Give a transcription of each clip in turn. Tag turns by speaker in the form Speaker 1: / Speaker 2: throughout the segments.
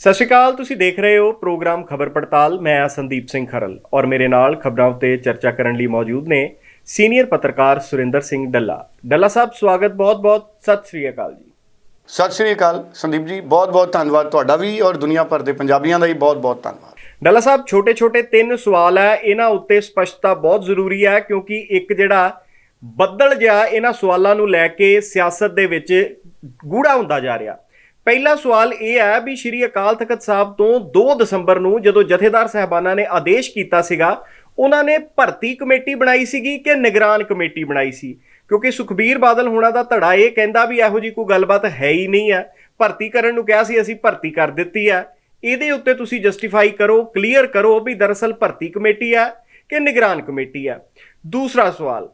Speaker 1: ਸਤਿ ਸ਼੍ਰੀ ਅਕਾਲ ਤੁਸੀਂ ਦੇਖ ਰਹੇ ਹੋ ਪ੍ਰੋਗਰਾਮ ਖਬਰ ਪੜਤਾਲ। ਮੈਂ ਆ ਸੰਦੀਪ ਸਿੰਘ ਖਰਲ ਔਰ ਮੇਰੇ ਨਾਲ ਖਬਰਾਂ ਉੱਤੇ ਚਰਚਾ ਕਰਨ ਲਈ ਮੌਜੂਦ ਨੇ ਸੀਨੀਅਰ ਪੱਤਰਕਾਰ ਸੁਰਿੰਦਰ ਸਿੰਘ ਡੱਲਾ। ਡੱਲਾ ਸਾਹਿਬ ਸਵਾਗਤ ਬਹੁਤ-ਬਹੁਤ ਸਤਿ ਸ਼੍ਰੀ ਅਕਾਲ ਜੀ।
Speaker 2: ਸਤਿ ਸ਼੍ਰੀ ਅਕਾਲ ਸੰਦੀਪ ਜੀ ਬਹੁਤ ਬਹੁਤ ਧੰਨਵਾਦ ਤੁਹਾਡਾ ਵੀ ਔਰ ਦੁਨੀਆ ਭਰ ਦੇ ਪੰਜਾਬੀਆਂ ਦਾ ਵੀ ਬਹੁਤ ਬਹੁਤ ਧੰਨਵਾਦ।
Speaker 1: ਡੱਲਾ ਸਾਹਿਬ ਛੋਟੇ-ਛੋਟੇ ਤਿੰਨ ਸਵਾਲ ਹੈ ਇਹਨਾਂ ਉੱਤੇ ਸਪਸ਼ਟਤਾ ਬਹੁਤ ਜ਼ਰੂਰੀ ਹੈ ਕਿਉਂਕਿ ਇੱਕ ਜਿਹੜਾ ਬੱਦਲ ਜਿਹਾ ਇਹਨਾਂ ਸਵਾਲਾਂ ਨੂੰ ਲੈ ਕੇ ਸਿਆਸਤ ਦੇ ਵਿੱਚ ਗੂੜਾ ਹੁੰਦਾ ਜਾ ਰਿਹਾ। ਪਹਿਲਾ ਸਵਾਲ ਇਹ ਹੈ ਵੀ ਸ਼੍ਰੀ ਅਕਾਲ ਤਖਤ ਸਾਹਿਬ ਤੋਂ 2 ਦਸੰਬਰ ਨੂੰ ਜਦੋਂ ਜਥੇਦਾਰ ਸਹਿਬਾਨਾਂ ਨੇ ਆਦੇਸ਼ ਕੀਤਾ ਸੀਗਾ, ਉਹਨਾਂ ਨੇ ਭਰਤੀ ਕਮੇਟੀ ਬਣਾਈ ਸੀਗੀ ਕਿ ਨਿਗਰਾਨ ਕਮੇਟੀ ਬਣਾਈ ਸੀ? ਕਿਉਂਕਿ ਸੁਖਬੀਰ ਬਾਦਲ ਹੋਣਾ ਦਾ ਧੜਾ ਇਹ ਕਹਿੰਦਾ ਵੀ ਇਹੋ ਜੀ ਕੋਈ ਗੱਲਬਾਤ ਹੈ ਹੀ ਨਹੀਂ ਹੈ। ਭਰਤੀ ਕਰਨ ਨੂੰ ਕਿਹਾ ਸੀ, ਅਸੀਂ ਭਰਤੀ ਕਰ ਦਿੱਤੀ ਹੈ। ਇਹਦੇ ਉੱਤੇ ਤੁਸੀਂ ਜਸਟੀਫਾਈ ਕਰੋ, ਕਲੀਅਰ ਕਰੋ ਵੀ ਦਰਅਸਲ ਭਰਤੀ ਕਮੇਟੀ ਹੈ ਕਿ ਨਿਗਰਾਨ ਕਮੇਟੀ ਹੈ। ਦੂਸਰਾ ਸਵਾਲ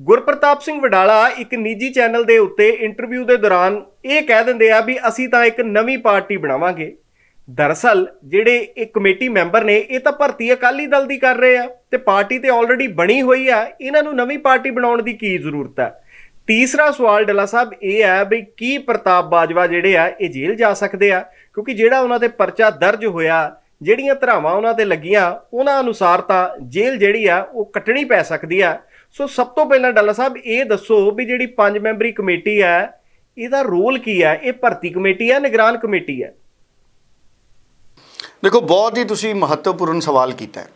Speaker 1: ਗੁਰਪ੍ਰਤਾਪ ਸਿੰਘ ਵਡਾਲਾ ਇੱਕ ਨਿੱਜੀ ਚੈਨਲ ਦੇ ਉੱਤੇ ਇੰਟਰਵਿਊ ਦੇ ਦੌਰਾਨ ਇਹ ਕਹਿ ਦਿੰਦੇ ਆ ਵੀ ਅਸੀਂ ਤਾਂ ਇੱਕ ਨਵੀਂ ਪਾਰਟੀ ਬਣਾਵਾਂਗੇ। ਦਰਅਸਲ, ਜਿਹੜੇ ਇਹ ਕਮੇਟੀ ਮੈਂਬਰ ਨੇ, ਇਹ ਤਾਂ ਭਰਤੀ ਅਕਾਲੀ ਦਲ ਦੀ ਕਰ ਰਹੇ ਆ ਤੇ ਪਾਰਟੀ ਤੇ ਆਲਰੇਡੀ ਬਣੀ ਹੋਈ ਆ। ਇਹਨਾਂ ਨੂੰ ਨਵੀਂ ਪਾਰਟੀ ਬਣਾਉਣ ਦੀ ਕੀ ਜ਼ਰੂਰਤ ਹੈ ਤੀਸਰਾ ਸਵਾਲ ਡੱਲਾ ਸਾਹਿਬ, ਇਹ ਹੈ ਵੀ ਕੀ ਪ੍ਰਤਾਪ ਬਾਜਵਾ ਜਿਹੜੇ ਆ, ਇਹ ਜੇਲ੍ਹ ਜਾ ਸਕਦੇ ਆ? ਕਿਉਂਕਿ ਜਿਹੜਾ ਉਹਨਾਂ ਤੇ ਪਰਚਾ ਦਰਜ ਹੋਇਆ, ਜਿਹੜੀਆਂ ਧਰਾਵਾਂ ਉਹਨਾਂ ਤੇ ਲੱਗੀਆਂ, ਉਹਨਾਂ ਅਨੁਸਾਰ ਤਾਂ ਜੇਲ੍ਹ ਜਿਹੜੀ ਆ, ਉਹ ਕੱਟਣੀ ਪੈ ਸਕਦੀ ਆ। ਸੋ ਸਭ ਤੋਂ ਪਹਿਲਾਂ ਡਾਲਾ ਸਾਹਿਬ, ਇਹ ਦੱਸੋ ਵੀ ਜਿਹੜੀ ਪੰਜ ਮੈਂਬਰੀ ਕਮੇਟੀ ਹੈ, ਇਹਦਾ ਰੋਲ ਕੀ ਹੈ? ਇਹ ਭਰਤੀ ਕਮੇਟੀ ਹੈ, ਨਿਗਰਾਨ ਕਮੇਟੀ ਹੈ?
Speaker 2: ਦੇਖੋ, ਬਹੁਤ ਹੀ ਤੁਸੀਂ ਮਹੱਤਵਪੂਰਨ ਸਵਾਲ ਕੀਤਾ ਹੈ।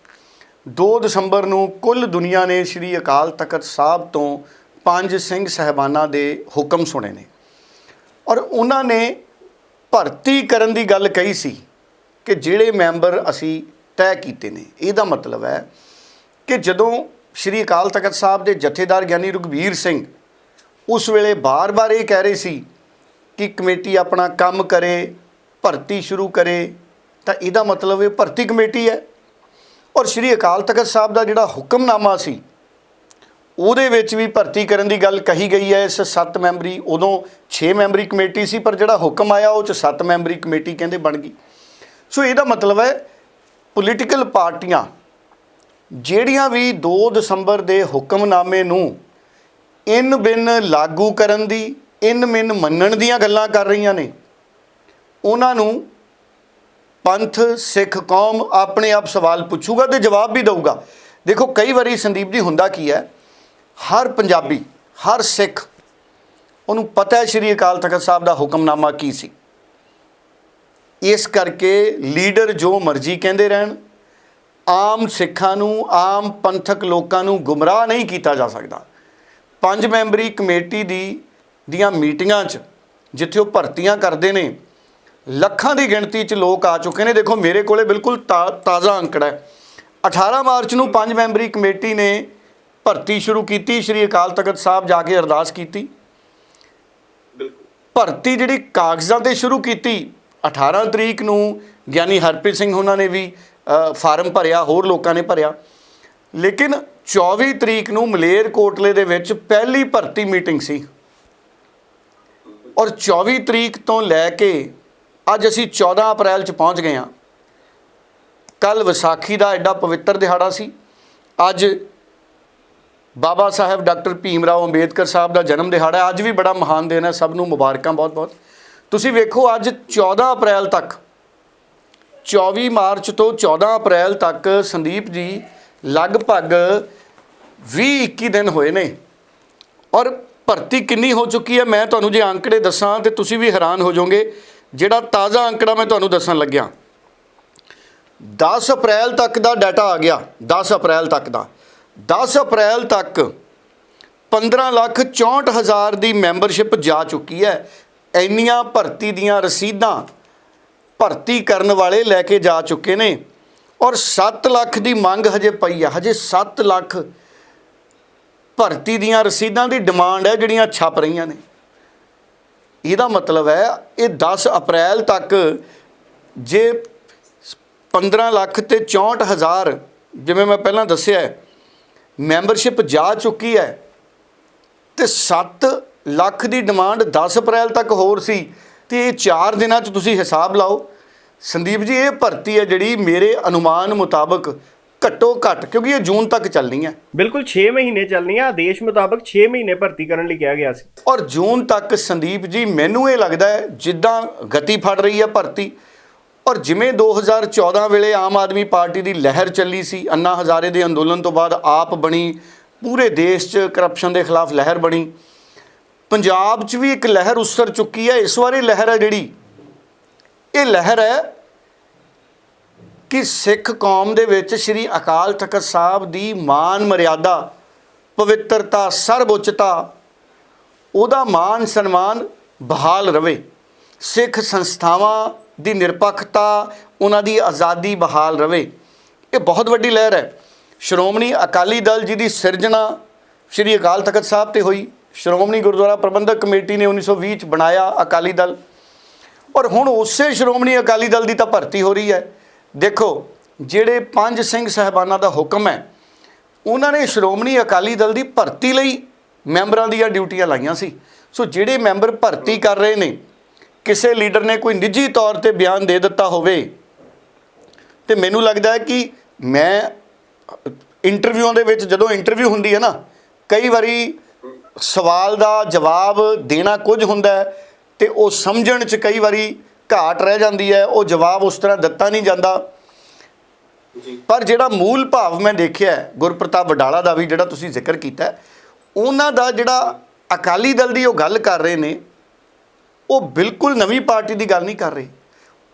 Speaker 2: 2 ਦਸੰਬਰ ਨੂੰ ਕੁੱਲ ਦੁਨੀਆ ਨੇ ਸ੍ਰੀ ਅਕਾਲ ਤਖਤ ਸਾਹਿਬ ਤੋਂ ਪੰਜ ਸਿੰਘ ਸਹਿਬਾਨਾਂ ਦੇ ਹੁਕਮ ਸੁਣੇ ਨੇ। ਔਰ ਉਹਨਾਂ ਨੇ ਭਰਤੀ ਕਰਨ ਦੀ ਗੱਲ ਕਹੀ ਸੀ ਕਿ ਜਿਹੜੇ ਮੈਂਬਰ ਅਸੀਂ ਤੈਅ ਕੀਤੇ ਨੇ, ਇਹਦਾ ਮਤਲਬ ਹੈ ਕਿ ਜਦੋਂ ਸ੍ਰੀ ਅਕਾਲ ਤਖਤ ਸਾਹਿਬ ਦੇ ਜਥੇਦਾਰ ਗਿਆਨੀ ਰੁਗਵੀਰ ਸਿੰਘ ਉਸ ਵੇਲੇ ਬਾਰ-ਬਾਰ ਇਹ ਕਹਿ ਰਹੇ ਸੀ ਕਿ ਕਮੇਟੀ ਆਪਣਾ ਕੰਮ ਕਰੇ, ਭਰਤੀ ਸ਼ੁਰੂ ਕਰੇ, ਤਾਂ ਇਹਦਾ ਮਤਲਬ ਇਹ ਭਰਤੀ ਕਮੇਟੀ ਹੈ। ਔਰ ਸ੍ਰੀ ਅਕਾਲ ਤਖਤ ਸਾਹਿਬ ਦਾ ਜਿਹੜਾ ਹੁਕਮਨਾਮਾ ਸੀ, ਉਹਦੇ ਵਿੱਚ ਵੀ ਭਰਤੀ ਕਰਨ ਦੀ ਗੱਲ ਕਹੀ ਗਈ ਹੈ। ਇਸ 7 ਮੈਂਬਰੀ ਉਦੋਂ 6 ਮੈਂਬਰੀ ਕਮੇਟੀ ਸੀ, ਪਰ ਜਿਹੜਾ ਹੁਕਮ ਆਇਆ ਉਹ ਚ 7 ਮੈਂਬਰੀ ਕਮੇਟੀ ਕਹਿੰਦੇ ਬਣ ਗਈ। ਸੋ ਇਹਦਾ ਮਤਲਬ ਹੈ ਪੋਲੀਟੀਕਲ ਪਾਰਟੀਆਂ ਜਿਹੜੀਆਂ ਵੀ 2 ਦਸੰਬਰ ਦੇ ਹੁਕਮਨਾਮੇ ਨੂੰ ਇਨ ਬਿਨ ਲਾਗੂ ਕਰਨ ਦੀ, ਇਨ ਬਿਨ ਮੰਨਣ ਦੀਆਂ ਗੱਲਾਂ ਕਰ ਰਹੀਆਂ ਨੇ, ਉਹਨਾਂ ਨੂੰ ਪੰਥ, ਸਿੱਖ, ਕੌਮ ਆਪਣੇ ਆਪ ਸਵਾਲ ਪੁੱਛੂਗਾ ਤੇ ਜਵਾਬ ਵੀ ਦੇਊਗਾ। ਦੇਖੋ, ਕਈ ਵਾਰੀ ਸੰਦੀਪ ਜੀ ਹੁੰਦਾ ਕੀ ਹੈ, ਹਰ ਪੰਜਾਬੀ, ਹਰ ਸਿੱਖ, ਉਹਨੂੰ ਪਤਾ ਹੈ ਸ਼੍ਰੀ ਅਕਾਲ ਤਖਤ ਸਾਹਿਬ ਦਾ ਹੁਕਮਨਾਮਾ ਕੀ ਸੀ। ਇਸ ਕਰਕੇ ਲੀਡਰ ਜੋ ਮਰਜ਼ੀ ਕਹਿੰਦੇ ਰਹਿਣ ਆਮ ਸਿੱਖਾਂ ਨੂੰ ਆਮ ਪੰਥਕ ਲੋਕਾਂ ਨੂੰ ਗੁੰਮਰਾਹ ਨਹੀਂ ਕੀਤਾ ਜਾ ਸਕਦਾ। ਪੰਜ ਮੈਂਬਰੀ ਕਮੇਟੀ ਦੀ ਦੀਆਂ ਮੀਟਿੰਗਾਂ 'ਚ ਜਿੱਥੇ ਉਹ ਭਰਤੀਆਂ ਕਰਦੇ ਨੇ ਲੱਖਾਂ ਦੀ ਗਿਣਤੀ 'ਚ ਲੋਕ ਆ ਚੁੱਕੇ ਨੇ। ਦੇਖੋ ਮੇਰੇ ਕੋਲੇ ਬਿਲਕੁਲ ਤਾਜ਼ਾ ਅੰਕੜਾ ਹੈ। 18 ਮਾਰਚ ਨੂੰ ਪੰਜ ਮੈਂਬਰੀ ਕਮੇਟੀ ਨੇ ਭਰਤੀ ਸ਼ੁਰੂ ਕੀਤੀ। ਸ਼੍ਰੀ ਅਕਾਲ ਤਖਤ ਸਾਹਿਬ ਜਾ ਕੇ ਅਰਦਾਸ ਕੀਤੀ। ਭਰਤੀ ਜਿਹੜੀ ਕਾਗਜ਼ਾਂ ਤੇ ਸ਼ੁਰੂ ਕੀਤੀ 18 ਤਰੀਕ ਨੂੰ ਗਿਆਨੀ ਹਰਪ੍ਰੀਤ ਸਿੰਘ ਉਹਨਾਂ ਨੇ ਵੀ ਫਾਰਮ ਭਰਿਆ, ਹੋਰ ਲੋਕਾਂ ਨੇ ਭਰਿਆ। ਲੇਕਿਨ 24 ਤਰੀਕ ਨੂੰ ਮਲੇਰ ਕੋਟਲੇ ਦੇ ਵਿੱਚ ਪਹਿਲੀ ਭਰਤੀ ਮੀਟਿੰਗ ਸੀ। ਔਰ 24 ਤਰੀਕ ਤੋਂ ਲੈ ਕੇ ਅੱਜ ਅਸੀਂ 14 ਅਪ੍ਰੈਲ ਚ ਪਹੁੰਚ ਗਏ ਹਾਂ। ਕੱਲ ਵਿਸਾਖੀ ਦਾ ਐਡਾ ਪਵਿੱਤਰ ਦਿਹਾੜਾ ਸੀ। ਅੱਜ ਬਾਬਾ ਸਾਹਿਬ ਡਾਕਟਰ ਭੀਮ ਰਾਓ ਅੰਬੇਦਕਰ ਸਾਹਿਬ ਦਾ ਜਨਮ ਦਿਹਾੜਾ ਅੱਜ ਵੀ ਬੜਾ ਮਹਾਨ ਦਿਨ ਹੈ। ਸਭ ਨੂੰ ਮੁਬਾਰਕਾਂ ਬਹੁਤ-ਬਹੁਤ। ਤੁਸੀਂ ਵੇਖੋ ਅੱਜ 14 ਅਪ੍ਰੈਲ ਤੱਕ 24 ਮਾਰਚ ਤੋਂ 14 ਅਪ੍ਰੈਲ ਤੱਕ ਸੰਦੀਪ ਜੀ ਲਗਭਗ 20-21 ਦਿਨ ਹੋਏ ਨੇ। ਔਰ ਭਰਤੀ ਕਿੰਨੀ ਹੋ ਚੁੱਕੀ ਹੈ ਮੈਂ ਤੁਹਾਨੂੰ ਜੇ ਅੰਕੜੇ ਦੱਸਾਂ ਤੇ ਤੁਸੀਂ ਵੀ ਹੈਰਾਨ ਹੋ ਜਾਓਗੇ, ਜਿਹੜਾ ਤਾਜ਼ਾ ਅੰਕੜਾ ਮੈਂ ਤੁਹਾਨੂੰ ਦੱਸਣ ਲੱਗਿਆ। 10 ਅਪ੍ਰੈਲ ਤੱਕ ਦਾ ਡਾਟਾ ਆ ਗਿਆ 10 ਅਪ੍ਰੈਲ ਤੱਕ ਦਾ। 10 ਅਪ੍ਰੈਲ ਤੱਕ 15 ਲੱਖ 64 ਹਜ਼ਾਰ ਦੀ ਮੈਂਬਰਸ਼ਿਪ ਜਾ ਚੁੱਕੀ ਹੈ। ਇੰਨੀਆਂ ਭਰਤੀ ਦੀਆਂ ਰਸੀਦਾਂ ਭਰਤੀ ਕਰਨ ਵਾਲੇ ਲੈ ਕੇ ਜਾ ਚੁੱਕੇ ਨੇ। ਔਰ 7 ਲੱਖ ਦੀ ਮੰਗ ਹਜੇ ਪਈ ਆ। ਹਜੇ 7 ਲੱਖ ਭਰਤੀ ਦੀਆਂ ਰਸੀਦਾਂ ਦੀ ਡਿਮਾਂਡ ਹੈ ਜਿਹੜੀਆਂ ਛਪ ਰਹੀਆਂ ਨੇ। ਇਹਦਾ ਮਤਲਬ ਹੈ, ਇਹ 10 ਅਪ੍ਰੈਲ ਤੱਕ ਜੇ 15 ਲੱਖ ਤੇ 64 ਹਜ਼ਾਰ, ਜਿਵੇਂ ਮੈਂ ਪਹਿਲਾਂ ਦੱਸਿਆ ਮੈਂਬਰਸ਼ਿਪ ਜਾ ਚੁੱਕੀ ਹੈ, ਤੇ 7 ਲੱਖ ਦੀ ਡਿਮਾਂਡ 10 ਅਪ੍ਰੈਲ ਤੱਕ ਹੋਰ ਸੀ, ਤੇ ਇਹ 4 ਦਿਨਾਂ 'ਚ ਤੁਸੀਂ ਹਿਸਾਬ ਲਾਓ ਸੰਦੀਪ ਜੀ ਇਹ ਭਰਤੀ ਹੈ ਜਿਹੜੀ ਮੇਰੇ ਅਨੁਮਾਨ ਮੁਤਾਬਕ ਘੱਟੋ ਘੱਟ ਕਿਉਂਕਿ ਇਹ ਜੂਨ ਤੱਕ ਚੱਲਣੀ ਹੈ।
Speaker 1: ਬਿਲਕੁਲ 6 ਮਹੀਨੇ ਚੱਲਣੀ ਆ। ਆਦੇਸ਼ ਮੁਤਾਬਕ 6 ਮਹੀਨੇ ਭਰਤੀ ਕਰਨ ਲਈ ਕਿਹਾ ਗਿਆ ਸੀ।
Speaker 2: ਔਰ ਜੂਨ ਤੱਕ ਸੰਦੀਪ ਜੀ ਮੈਨੂੰ ਇਹ ਲੱਗਦਾ ਹੈ ਜਿੱਦਾਂ ਗਤੀ ਫੜ ਰਹੀ ਹੈ ਭਰਤੀ। ਔਰ ਜਿਵੇਂ 2014 ਵੇਲੇ ਆਮ ਆਦਮੀ ਪਾਰਟੀ ਦੀ ਲਹਿਰ ਚੱਲੀ ਸੀ ਅੰਨਾ ਹਜ਼ਾਰੇ ਦੇ ਅੰਦੋਲਨ ਤੋਂ ਬਾਅਦ ਆਪ ਬਣੀ ਪੂਰੇ ਦੇਸ਼ 'ਚ ਕਰਪਸ਼ਨ ਦੇ ਖਿਲਾਫ ਲਹਿਰ ਬਣੀ। ਪੰਜਾਬ 'ਚ ਵੀ ਇੱਕ ਲਹਿਰ ਉਸਰ ਚੁੱਕੀ ਹੈ। ਇਸ ਵਾਰੀ ਲਹਿਰ ਹੈ ਜਿਹੜੀ ਇਹ ਲਹਿਰ ਹੈ ਕਿ ਸਿੱਖ ਕੌਮ ਦੇ ਵਿੱਚ ਸ੍ਰੀ ਅਕਾਲ ਤਖਤ ਸਾਹਿਬ ਦੀ ਮਾਨ ਮਰਿਆਦਾ, ਪਵਿੱਤਰਤਾ, ਸਰਵਉੱਚਤਾ, ਉਹਦਾ ਮਾਨ ਸਨਮਾਨ ਬਹਾਲ ਰਵੇ। ਸਿੱਖ ਸੰਸਥਾਵਾਂ ਦੀ ਨਿਰਪੱਖਤਾ, ਉਹਨਾਂ ਦੀ ਆਜ਼ਾਦੀ ਬਹਾਲ ਰਵੇ। ਇਹ ਬਹੁਤ ਵੱਡੀ ਲਹਿਰ ਹੈ। ਸ਼੍ਰੋਮਣੀ ਅਕਾਲੀ ਦਲ ਜੀ ਦੀ ਸਿਰਜਣਾ ਸ੍ਰੀ ਅਕਾਲ ਤਖਤ ਸਾਹਿਬ ਤੇ ਹੋਈ। ਸ਼੍ਰੋਮਣੀ ਗੁਰਦੁਆਰਾ ਪ੍ਰਬੰਧਕ ਕਮੇਟੀ ਨੇ 1920 ਚ ਬਣਾਇਆ ਅਕਾਲੀ ਦਲ। ਔਰ ਹੁਣ ਉਸੇ ਸ਼੍ਰੋਮਣੀ ਅਕਾਲੀ ਦਲ ਦੀ ਤਾਂ ਭਰਤੀ ਹੋ ਰਹੀ ਹੈ। ਦੇਖੋ, ਜਿਹੜੇ ਪੰਜ ਸਿੰਘ ਸਹਿਬਾਨਾਂ ਦਾ ਹੁਕਮ ਹੈ, ਉਹਨਾਂ ਨੇ ਸ਼੍ਰੋਮਣੀ ਅਕਾਲੀ ਦਲ ਦੀ ਭਰਤੀ ਲਈ ਮੈਂਬਰਾਂ ਦੀਆਂ ਡਿਊਟੀਆਂ ਲਾਈਆਂ ਸੀ। ਸੋ ਜਿਹੜੇ ਮੈਂਬਰ ਭਰਤੀ ਕਰ ਰਹੇ ਨੇ, ਕਿਸੇ ਲੀਡਰ ਨੇ ਕੋਈ ਨਿੱਜੀ ਤੌਰ ਤੇ ਬਿਆਨ ਦੇ ਦਿੱਤਾ ਹੋਵੇ, ਤੇ ਮੈਨੂੰ ਲੱਗਦਾ ਹੈ ਕਿ ਮੈਂ ਇੰਟਰਵਿਊਆਂ ਦੇ ਵਿੱਚ ਜਦੋਂ ਇੰਟਰਵਿਊ ਹੁੰਦੀ ਹੈ ਨਾ, ਕਈ ਵਾਰੀ ਸਵਾਲ ਦਾ ਜਵਾਬ ਦੇਣਾ ਕੁਝ ਹੁੰਦਾ ਹੈ ਤੇ ਉਹ ਸਮਝਣ 'ਚ ਕਈ ਵਾਰੀ ਘਾਟ ਰਹਿ ਜਾਂਦੀ ਹੈ ਉਹ ਜਵਾਬ ਉਸ ਤਰ੍ਹਾਂ ਦਿੱਤਾ ਨਹੀਂ ਜਾਂਦਾ। ਪਰ ਜਿਹੜਾ ਮੂਲ ਭਾਵ ਮੈਂ ਦੇਖਿਆ ਗੁਰਪ੍ਰਤਾਪ ਵਡਾਲਾ ਦਾ ਵੀ ਜਿਹੜਾ ਤੁਸੀਂ ਜ਼ਿਕਰ ਕੀਤਾ ਉਹਨਾਂ ਦਾ ਜਿਹੜਾ ਅਕਾਲੀ ਦਲ ਦੀ ਉਹ ਗੱਲ ਕਰ ਰਹੇ ਨੇ ਉਹ ਬਿਲਕੁਲ ਨਵੀਂ ਪਾਰਟੀ ਦੀ ਗੱਲ ਨਹੀਂ ਕਰ ਰਹੇ।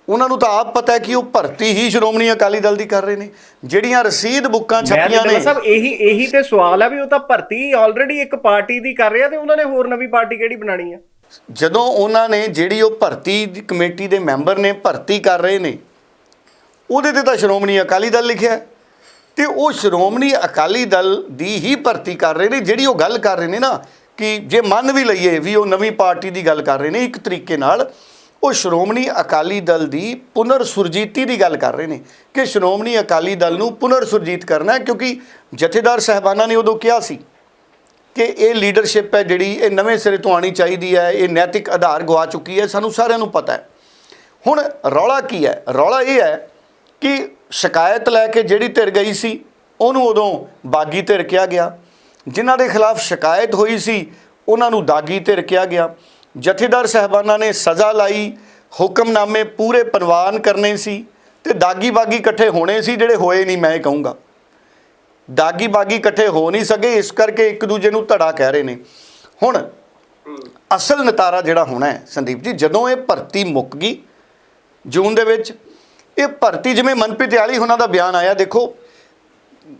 Speaker 2: ਉਹਨਾਂ ਨੂੰ ਤਾਂ ਆਪ ਪਤਾ ਹੈ ਕਿ ਉਹ ਭਰਤੀ ਹੀ ਸ਼੍ਰੋਮਣੀ ਅਕਾਲੀ ਦਲ ਦੀ ਕਰ ਰਹੇ ਨੇ ਜਿਹੜੀਆਂ ਰਸੀਦ ਬੁੱਕਾਂ ਛਪੀਆਂ ਨੇ।
Speaker 1: ਸਾਹਿਬ ਇਹੀ ਇਹੀ ਤੇ ਸਵਾਲ ਹੈ ਵੀ ਉਹ ਤਾਂ ਭਰਤੀ ਆਲਰੇਡੀ ਇੱਕ ਪਾਰਟੀ ਦੀ ਕਰ ਰਿਹਾ ਤੇ ਉਹਨਾਂ ਨੇ ਹੋਰ ਨਵੀਂ ਪਾਰਟੀ ਕਿਹੜੀ ਬਣਾਣੀ ਆ?
Speaker 2: ਜਦੋਂ ਉਹਨਾਂ ਨੇ ਜਿਹੜੀ ਉਹ ਭਰਤੀ ਕਮੇਟੀ ਦੇ ਮੈਂਬਰ ਨੇ ਭਰਤੀ ਕਰ ਰਹੇ ਨੇ, ਉਹਦੇ ਤੇ ਤਾਂ ਸ਼੍ਰੋਮਣੀ ਅਕਾਲੀ ਦਲ ਲਿਖਿਆ ਹੈ। ਤੇ ਉਹ ਸ਼੍ਰੋਮਣੀ ਅਕਾਲੀ ਦਲ ਦੀ ਹੀ ਭਰਤੀ ਕਰ ਰਹੇ ਨੇ, ਜਿਹੜੀ ਉਹ ਗੱਲ ਕਰ ਰਹੇ ਨੇ ਨਾ, ਕਿ ਜੇ ਮੰਨ ਵੀ ਲਈਏ ਵੀ ਉਹ ਨਵੀਂ ਪਾਰਟੀ ਦੀ ਗੱਲ ਕਰ ਰਹੇ ਨੇ ਇੱਕ ਤਰੀਕੇ ਨਾਲ, ਉਹ ਸ਼੍ਰੋਮਣੀ ਅਕਾਲੀ ਦਲ ਦੀ ਪੁਨਰ ਸੁਰਜੀਤੀ ਦੀ ਗੱਲ ਕਰ ਰਹੇ ਨੇ, ਕਿ ਸ਼੍ਰੋਮਣੀ ਅਕਾਲੀ ਦਲ ਨੂੰ ਪੁਨਰ ਸੁਰਜੀਤ ਕਰਨਾ ਕਿਉਂਕਿ ਜਥੇਦਾਰ ਸਹਿਬਾਨਾਂ ਨੇ ਉਦੋਂ ਕਿਹਾ ਸੀ ਕਿ ਇਹ ਲੀਡਰਸ਼ਿਪ ਹੈ ਜਿਹੜੀ ਇਹ ਨਵੇਂ ਸਿਰੇ ਤੋਂ ਆਣੀ ਚਾਹੀਦੀ ਹੈ, ਇਹ ਨੈਤਿਕ ਆਧਾਰ ਗਵਾ ਚੁੱਕੀ ਹੈ, ਸਾਨੂੰ ਸਾਰਿਆਂ ਨੂੰ ਪਤਾ ਹੈ। ਹੁਣ ਰੌਲਾ ਕੀ ਹੈ? ਰੌਲਾ ਇਹ ਹੈ ਕਿ ਸ਼ਿਕਾਇਤ ਲੈ ਕੇ ਜਿਹੜੀ ਧਿਰ ਗਈ ਸੀ, ਉਹਨੂੰ ਉਦੋਂ ਬਾਗੀ ਧਿਰ ਕਿਹਾ ਗਿਆ। ਜਿਨ੍ਹਾਂ ਦੇ ਖਿਲਾਫ ਸ਼ਿਕਾਇਤ ਹੋਈ ਸੀ, ਉਹਨਾਂ ਨੂੰ ਦਾਗੀ ਧਿਰ ਕਿਹਾ ਗਿਆ। ਜਥੇਦਾਰ ਸਹਿਬਾਨਾਂ ਨੇ ਸਜ਼ਾ ਲਾਈ, ਹੁਕਮਨਾਮੇ ਪੂਰੇ ਪ੍ਰਵਾਨ ਕਰਨੇ ਸੀ ਤੇ ਦਾਗੀ ਬਾਗੀ ਇਕੱਠੇ ਹੋਣੇ ਸੀ, ਜਿਹੜੇ ਹੋਏ ਨਹੀਂ, ਮੈਂ ਇਹ ਕਹੂੰਗਾ। ਦਾਗੀ ਬਾਗੀ ਇਕੱਠੇ ਹੋ ਨਹੀਂ ਸਕੇ ਇਸ ਕਰਕੇ ਇੱਕ ਦੂਜੇ ਨੂੰ ਧੜਾ ਕਹਿ ਰਹੇ ਨੇ। ਹੁਣ ਅਸਲ ਨਤਾਰਾ ਜਿਹੜਾ ਹੋਣਾ ਹੈ ਸੰਦੀਪ ਜੀ ਜਦੋਂ ਇਹ ਭਰਤੀ ਮੁੱਕ ਗਈ ਜੂਨ ਦੇ ਵਿੱਚ ਇਹ ਭਰਤੀ ਜਿਵੇਂ ਮਨਪ੍ਰੀਤ ਆਲੀ ਉਹਨਾਂ ਦਾ ਬਿਆਨ ਆਇਆ ਦੇਖੋ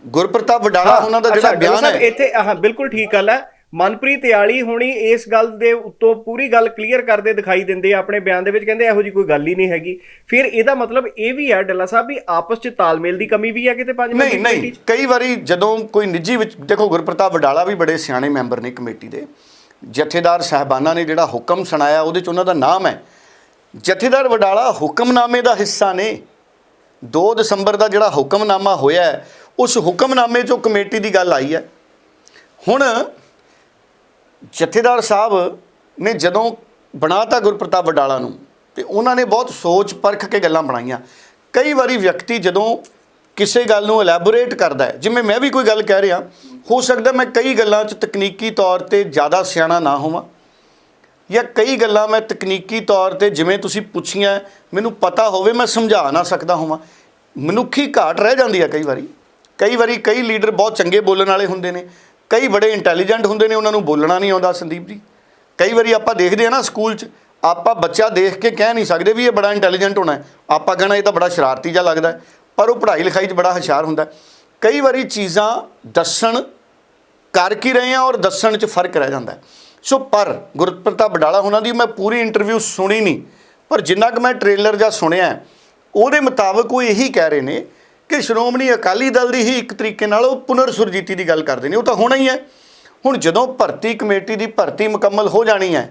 Speaker 2: ਗੁਰਪ੍ਰਤਾਪ ਵਡਾਲਾ ਉਹਨਾਂ ਦਾ ਜਿਹੜਾ ਬਿਆਨ ਹੈ।
Speaker 1: ਇੱਥੇ ਹਾਂ ਬਿਲਕੁਲ ਠੀਕ ਗੱਲ ਹੈ। ਮਨਪ੍ਰੀਤ ਯਾਲੀ ਹੁਣੀ ਇਸ ਗੱਲ ਦੇ ਉੱਤੋਂ ਪੂਰੀ ਗੱਲ ਕਲੀਅਰ ਕਰਦੇ ਦਿਖਾਈ ਦਿੰਦੇ ਆ ਆਪਣੇ ਬਿਆਨ ਦੇ ਵਿੱਚ ਕਹਿੰਦੇ ਇਹੋ ਜੀ ਕੋਈ ਗੱਲ ਹੀ ਨਹੀਂ ਹੈਗੀ। ਫਿਰ ਇਹਦਾ ਮਤਲਬ ਇਹ ਵੀ ਹੈ ਡੱਲਾ ਸਾਹਿਬ ਵੀ ਆਪਸ 'ਚ ਤਾਲਮੇਲ ਦੀ ਕਮੀ ਵੀ ਹੈ ਕਿਤੇ ਪੰਜ
Speaker 2: ਨਹੀਂ ਨਹੀਂ? ਕਈ ਵਾਰੀ ਜਦੋਂ ਕੋਈ ਨਿੱਜੀ ਵਿੱਚ ਦੇਖੋ ਗੁਰਪ੍ਰਤਾਪ ਵਡਾਲਾ ਵੀ ਬੜੇ ਸਿਆਣੇ ਮੈਂਬਰ ਨੇ ਕਮੇਟੀ ਦੇ। ਜਥੇਦਾਰ ਸਾਹਿਬਾਨਾਂ ਨੇ ਜਿਹੜਾ ਹੁਕਮ ਸੁਣਾਇਆ ਉਹਦੇ ਚ ਉਹਨਾਂ ਦਾ ਨਾਮ ਹੈ। ਜਥੇਦਾਰ ਵਡਾਲਾ ਹੁਕਮਨਾਮੇ ਦਾ ਹਿੱਸਾ ਨੇ। 2 ਦਸੰਬਰ ਦਾ ਜਿਹੜਾ ਹੁਕਮਨਾਮਾ ਹੋਇਆ ਉਸ ਹੁਕਮਨਾਮੇ 'ਚੋਂ ਕਮੇਟੀ ਦੀ ਗੱਲ ਆਈ ਹੈ। ਹੁਣ ਜਥੇਦਾਰ ਸਾਹਿਬ ਨੇ ਜਦੋਂ ਬਣਾਤਾ ਗੁਰਪ੍ਰਤਾਪ ਵਡਾਲਾ ਨੂੰ, ਤੇ ਉਹਨਾਂ ਨੇ ਬਹੁਤ ਸੋਚ ਪਰਖ ਕੇ ਗੱਲਾਂ ਬਣਾਈਆਂ। ਕਈ ਵਾਰੀ ਵਿਅਕਤੀ ਜਦੋਂ ਕਿਸੇ ਗੱਲ ਨੂੰ ਐਲੈਬੋਰੇਟ ਕਰਦਾ ਹੈ, ਜਿਵੇਂ ਮੈਂ ਵੀ ਕੋਈ ਗੱਲ ਕਹਿ ਰਿਹਾ, ਹੋ ਸਕਦਾ ਮੈਂ ਕਈ ਗੱਲਾਂ 'ਚ ਤਕਨੀਕੀ ਤੌਰ ਤੇ ਜ਼ਿਆਦਾ ਸਿਆਣਾ ਨਾ ਹੋਵਾਂ, ਜਾਂ ਕਈ ਗੱਲਾਂ ਮੈਂ ਤਕਨੀਕੀ ਤੌਰ ਤੇ ਜਿਵੇਂ ਤੁਸੀਂ ਪੁੱਛੀਆਂ, ਮੈਨੂੰ ਪਤਾ ਹੋਵੇ ਮੈਂ ਸਮਝਾ ਨਾ ਸਕਦਾ ਹੋਵਾਂ। ਮਨੁੱਖੀ ਘਾਟ ਰਹਿ ਜਾਂਦੀ ਹੈ ਕਈ ਵਾਰੀ। ਕਈ ਵਾਰੀ ਕਈ ਲੀਡਰ ਬਹੁਤ ਚੰਗੇ ਬੋਲਣ ਵਾਲੇ ਹੁੰਦੇ ਨੇ ਕਈ ਬੜੇ ਇੰਟੈਲੀਜੈਂਟ ਹੁੰਦੇ ਨੇ, ਉਹਨਾਂ ਨੂੰ ਬੋਲਣਾ ਨਹੀਂ ਆਉਂਦਾ ਸੰਦੀਪ ਜੀ। ਕਈ ਵਾਰੀ ਆਪਾਂ ਦੇਖਦੇ ਆ ਨਾ ਸਕੂਲ 'ਚ, ਆਪਾਂ ਬੱਚਾ ਦੇਖ ਕੇ ਕਹਿ ਨਹੀਂ ਸਕਦੇ ਵੀ ਇਹ ਬੜਾ ਇੰਟੈਲੀਜੈਂਟ ਹੋਣਾ ਹੈ। ਆਪਾਂ ਕਹਿਣਾ ਇਹ ਤਾਂ ਬੜਾ ਸ਼ਰਾਰਤੀ ਜਿਹਾ ਲੱਗਦਾ ਪਰ ਉਹ ਪੜ੍ਹਾਈ ਲਿਖਾਈ 'ਚ ਬੜਾ ਹੁਸ਼ਿਆਰ ਹੁੰਦਾ ਕਈ ਵਾਰੀ ਚੀਜ਼ਾਂ ਦੱਸਣ ਕਰ ਕੀ ਰਹੇ ਆ ਔਰ ਦੱਸਣ 'ਚ ਫ਼ਰਕ ਰਹਿ ਜਾਂਦਾ ਸੋ ਪਰ ਗੁਰਪ੍ਰਤਾਪ ਬਡਾਲਾ ਉਹਨਾਂ ਦੀ ਮੈਂ ਪੂਰੀ ਇੰਟਰਵਿਊ ਸੁਣੀ ਨਹੀਂ, ਪਰ ਜਿੰਨਾ ਕਿ ਮੈਂ ਟ੍ਰੇਲਰ ਜਾਂ ਸੁਣਿਆ ਉਹਦੇ ਮੁਤਾਬਕ ਉਹ ਇਹੀ ਕਹਿ ਰਹੇ ਨੇ ਕਿ ਸ਼੍ਰੋਮਣੀ ਅਕਾਲੀ ਦਲ ਦੀ ਹੀ ਇੱਕ ਤਰੀਕੇ ਨਾਲ ਉਹ ਪੁਨਰ ਸੁਰਜੀਤੀ ਦੀ ਗੱਲ ਕਰਦੇ ਨੇ, ਉਹ ਤਾਂ ਹੋਣਾ ਹੀ ਹੈ। ਹੁਣ ਜਦੋਂ ਭਰਤੀ ਕਮੇਟੀ ਦੀ ਭਰਤੀ ਮੁਕੰਮਲ ਹੋ ਜਾਣੀ ਹੈ,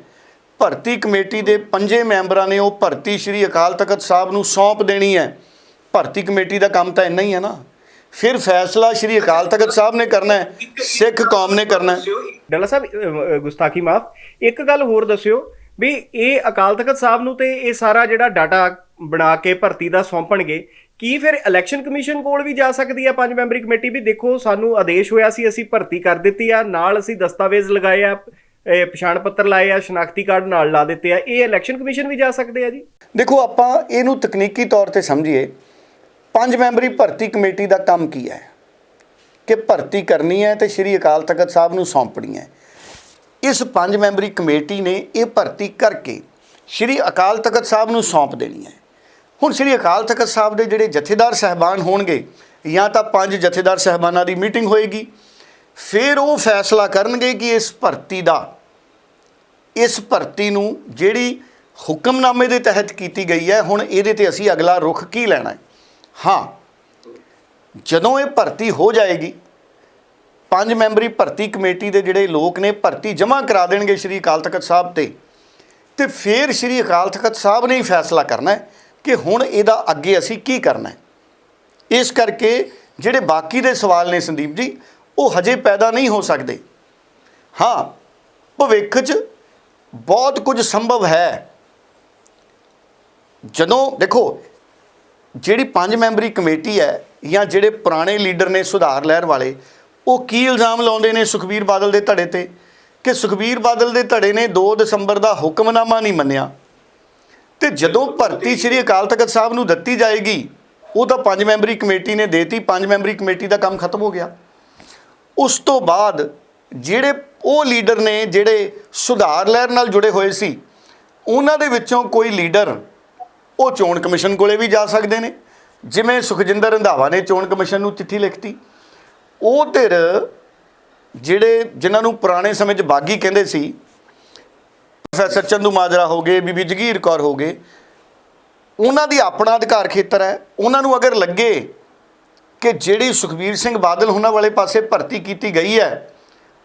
Speaker 2: ਭਰਤੀ ਕਮੇਟੀ ਦੇ ਪੰਜੇ ਮੈਂਬਰਾਂ ਨੇ ਉਹ ਭਰਤੀ ਸ਼੍ਰੀ ਅਕਾਲ ਤਖਤ ਸਾਹਿਬ ਨੂੰ ਸੌਂਪ ਦੇਣੀ ਹੈ। ਭਰਤੀ ਕਮੇਟੀ ਦਾ ਕੰਮ ਤਾਂ ਇੰਨਾ ਹੀ ਹੈ ਨਾ। ਫਿਰ ਫੈਸਲਾ ਸ਼੍ਰੀ ਅਕਾਲ ਤਖਤ ਸਾਹਿਬ ਨੇ ਕਰਨਾ ਹੈ, ਸਿੱਖ ਕੌਮ ਨੇ ਕਰਨਾ ਹੈ।
Speaker 1: ਡੱਲਾ ਸਾਹਿਬ ਗੁਸਤਾਖੀ ਮਾਫ। ਇੱਕ ਗੱਲ ਹੋਰ ਦੱਸਿਓ ਵੀ ਇਹ ਅਕਾਲ ਤਖਤ ਸਾਹਿਬ ਨੂੰ ਤੇ ਇਹ ਸਾਰਾ ਜਿਹੜਾ ਡਾਟਾ ਬਣਾ ਕੇ ਭਰਤੀ ਦਾ ਸੌਂਪਣਗੇ ਕੀ ਫਿਰ ਇਲੈਕਸ਼ਨ ਕਮਿਸ਼ਨ ਕੋਲ ਵੀ ਜਾ ਸਕਦੀ ਹੈ ਪੰਜ ਮੈਂਬਰੀ ਕਮੇਟੀ? ਵੀ ਦੇਖੋ, ਸਾਨੂੰ ਆਦੇਸ਼ ਹੋਇਆ ਸੀ, ਅਸੀਂ ਭਰਤੀ ਕਰ ਦਿੱਤੀ ਆ। ਨਾਲ ਅਸੀਂ ਦਸਤਾਵੇਜ਼ ਲਗਾਏ ਆ, ਇਹ ਪਛਾਣ ਪੱਤਰ ਲਾਏ ਆ, ਸ਼ਨਾਖਤੀ ਕਾਰਡ ਨਾਲ ਲਾ ਦਿੱਤੇ ਆ। ਇਹ ਇਲੈਕਸ਼ਨ ਕਮਿਸ਼ਨ ਵੀ ਜਾ ਸਕਦੇ ਆ ਜੀ?
Speaker 2: ਦੇਖੋ, ਆਪਾਂ ਇਹਨੂੰ ਤਕਨੀਕੀ ਤੌਰ ਤੇ ਸਮਝੀਏ। ਪੰਜ ਮੈਂਬਰੀ ਭਰਤੀ ਕਮੇਟੀ ਦਾ ਕੰਮ ਕੀ ਹੈ? ਕਿ ਭਰਤੀ ਕਰਨੀ ਹੈ ਤੇ ਸ਼੍ਰੀ ਅਕਾਲ ਤਖਤ ਸਾਹਿਬ ਨੂੰ ਸੌਂਪਣੀ ਹੈ। ਇਸ ਪੰਜ ਮੈਂਬਰੀ ਕਮੇਟੀ ਨੇ ਇਹ ਭਰਤੀ ਕਰਕੇ ਸ਼੍ਰੀ ਅਕਾਲ ਤਖਤ ਸਾਹਿਬ ਨੂੰ ਸੌਂਪ ਦੇਣੀ ਹੈ। ਹੁਣ ਸ਼੍ਰੀ ਅਕਾਲ ਤਖਤ ਸਾਹਿਬ ਦੇ ਜਿਹੜੇ ਜਥੇਦਾਰ ਸਹਿਬਾਨ ਹੋਣਗੇ, ਜਾਂ ਤਾਂ ਪੰਜ ਜਥੇਦਾਰ ਸਹਿਬਾਨਾਂ ਦੀ ਮੀਟਿੰਗ ਹੋਏਗੀ, ਫਿਰ ਉਹ ਫੈਸਲਾ ਕਰਨਗੇ ਕਿ ਇਸ ਭਰਤੀ ਦਾ, ਇਸ ਭਰਤੀ ਨੂੰ ਜਿਹੜੀ ਹੁਕਮਨਾਮੇ ਦੇ ਤਹਿਤ ਕੀਤੀ ਗਈ ਹੈ, ਹੁਣ ਇਹਦੇ ਤੇ ਅਸੀਂ ਅਗਲਾ ਰੁਖ ਕੀ ਲੈਣਾ ਹੈ? ਹਾਂ, ਜਦੋਂ ਇਹ ਭਰਤੀ ਹੋ ਜਾਏਗੀ, ਪੰਜ ਮੈਂਬਰੀ ਭਰਤੀ ਕਮੇਟੀ ਦੇ ਜਿਹੜੇ ਲੋਕ ਨੇ, ਭਰਤੀ ਜਮ੍ਹਾਂ ਕਰਾ ਦੇਣਗੇ ਸ਼੍ਰੀ ਅਕਾਲ ਤਖਤ ਸਾਹਿਬ ਤੇ ਤੇ ਫਿਰ ਸ਼੍ਰੀ ਅਕਾਲ ਤਖਤ ਸਾਹਿਬ ਨੇ ਹੀ ਫੈਸਲਾ ਕਰਨਾ ਹੈ। ਕਿ ਹੁਣ ਇਹਦਾ ਅੱਗੇ ਅਸੀਂ ਕੀ ਕਰਨਾ ਹੈ? ਇਸ ਕਰਕੇ ਜਿਹੜੇ ਬਾਕੀ ਦੇ ਸਵਾਲ ਨੇ ਸੰਦੀਪ ਜੀ, ਉਹ ਹਜੇ ਪੈਦਾ ਨਹੀਂ ਹੋ ਸਕਦੇ। ਹਾਂ, ਭਵਿੱਖ 'ਚ ਬਹੁਤ ਕੁਝ ਸੰਭਵ ਹੈ। ਜਦੋਂ ਦੇਖੋ, ਜਿਹੜੀ ਪੰਜ ਮੈਂਬਰੀ ਕਮੇਟੀ ਹੈ ਜਾਂ ਜਿਹੜੇ ਪੁਰਾਣੇ ਲੀਡਰ ਨੇ ਸੁਧਾਰ ਲਹਿਰ ਵਾਲੇ, ਉਹ ਕੀ ਇਲਜ਼ਾਮ ਲਾਉਂਦੇ ਨੇ ਸੁਖਬੀਰ ਬਾਦਲ ਦੇ ਧੜੇ ਤੇ? ਕਿ ਸੁਖਬੀਰ ਬਾਦਲ ਦੇ ਧੜੇ ਨੇ 2 ਦਸੰਬਰ ਦਾ ਹੁਕਮਨਾਮਾ ਨਹੀਂ ਮੰਨਿਆ। ਤੇ ਜਦੋਂ ਭਰਤੀ ਸ੍ਰੀ ਅਕਾਲ ਤਖਤ ਸਾਹਿਬ ਨੂੰ ਦਿੱਤੀ ਜਾਏਗੀ, ਉਹ ਤਾਂ ਪੰਜ ਮੈਂਬਰੀ ਕਮੇਟੀ ਨੇ ਦੇਤੀ, ਪੰਜ ਮੈਂਬਰੀ ਕਮੇਟੀ ਦਾ ਕੰਮ ਖਤਮ ਹੋ ਗਿਆ। ਉਸ ਤੋਂ ਬਾਅਦ ਜਿਹੜੇ ਉਹ ਲੀਡਰ ਨੇ, ਜਿਹੜੇ ਸੁਧਾਰ ਲਹਿਰ ਨਾਲ ਜੁੜੇ ਹੋਏ ਸੀ, ਉਹਨਾਂ ਦੇ ਵਿੱਚੋਂ ਕੋਈ ਲੀਡਰ ਉਹ ਚੋਣ ਕਮਿਸ਼ਨ ਕੋਲੇ ਵੀ ਜਾ ਸਕਦੇ ਨੇ। ਜਿਵੇਂ ਸੁਖਜਿੰਦਰ ਰੰਧਾਵਾ ਨੇ ਚੋਣ ਕਮਿਸ਼ਨ ਨੂੰ ਚਿੱਠੀ ਲਿਖਤੀ। ਉਹ ਧਿਰ ਜਿਹੜੇ ਜਿਨ੍ਹਾਂ ਨੂੰ ਪੁਰਾਣੇ ਸਮੇਂ 'ਚ ਬਾਗੀ ਕਹਿੰਦੇ ਸੀ ਪ੍ਰੋਫੈਸਰ ਚੰਦੂ ਮਾਜਰਾ ਹੋ ਗਏ, ਬੀਬੀ ਜਗੀਰ ਕੌਰ ਹੋ ਗਏ। ਉਹਨਾਂ ਦੀ ਆਪਣਾ ਅਧਿਕਾਰ ਖੇਤਰ ਹੈ। ਉਹਨਾਂ ਨੂੰ ਅਗਰ ਲੱਗੇ ਕਿ ਜਿਹੜੀ ਸੁਖਬੀਰ ਸਿੰਘ ਬਾਦਲ ਉਹਨਾਂ ਵਾਲੇ ਪਾਸੇ ਭਰਤੀ ਕੀਤੀ ਗਈ ਹੈ,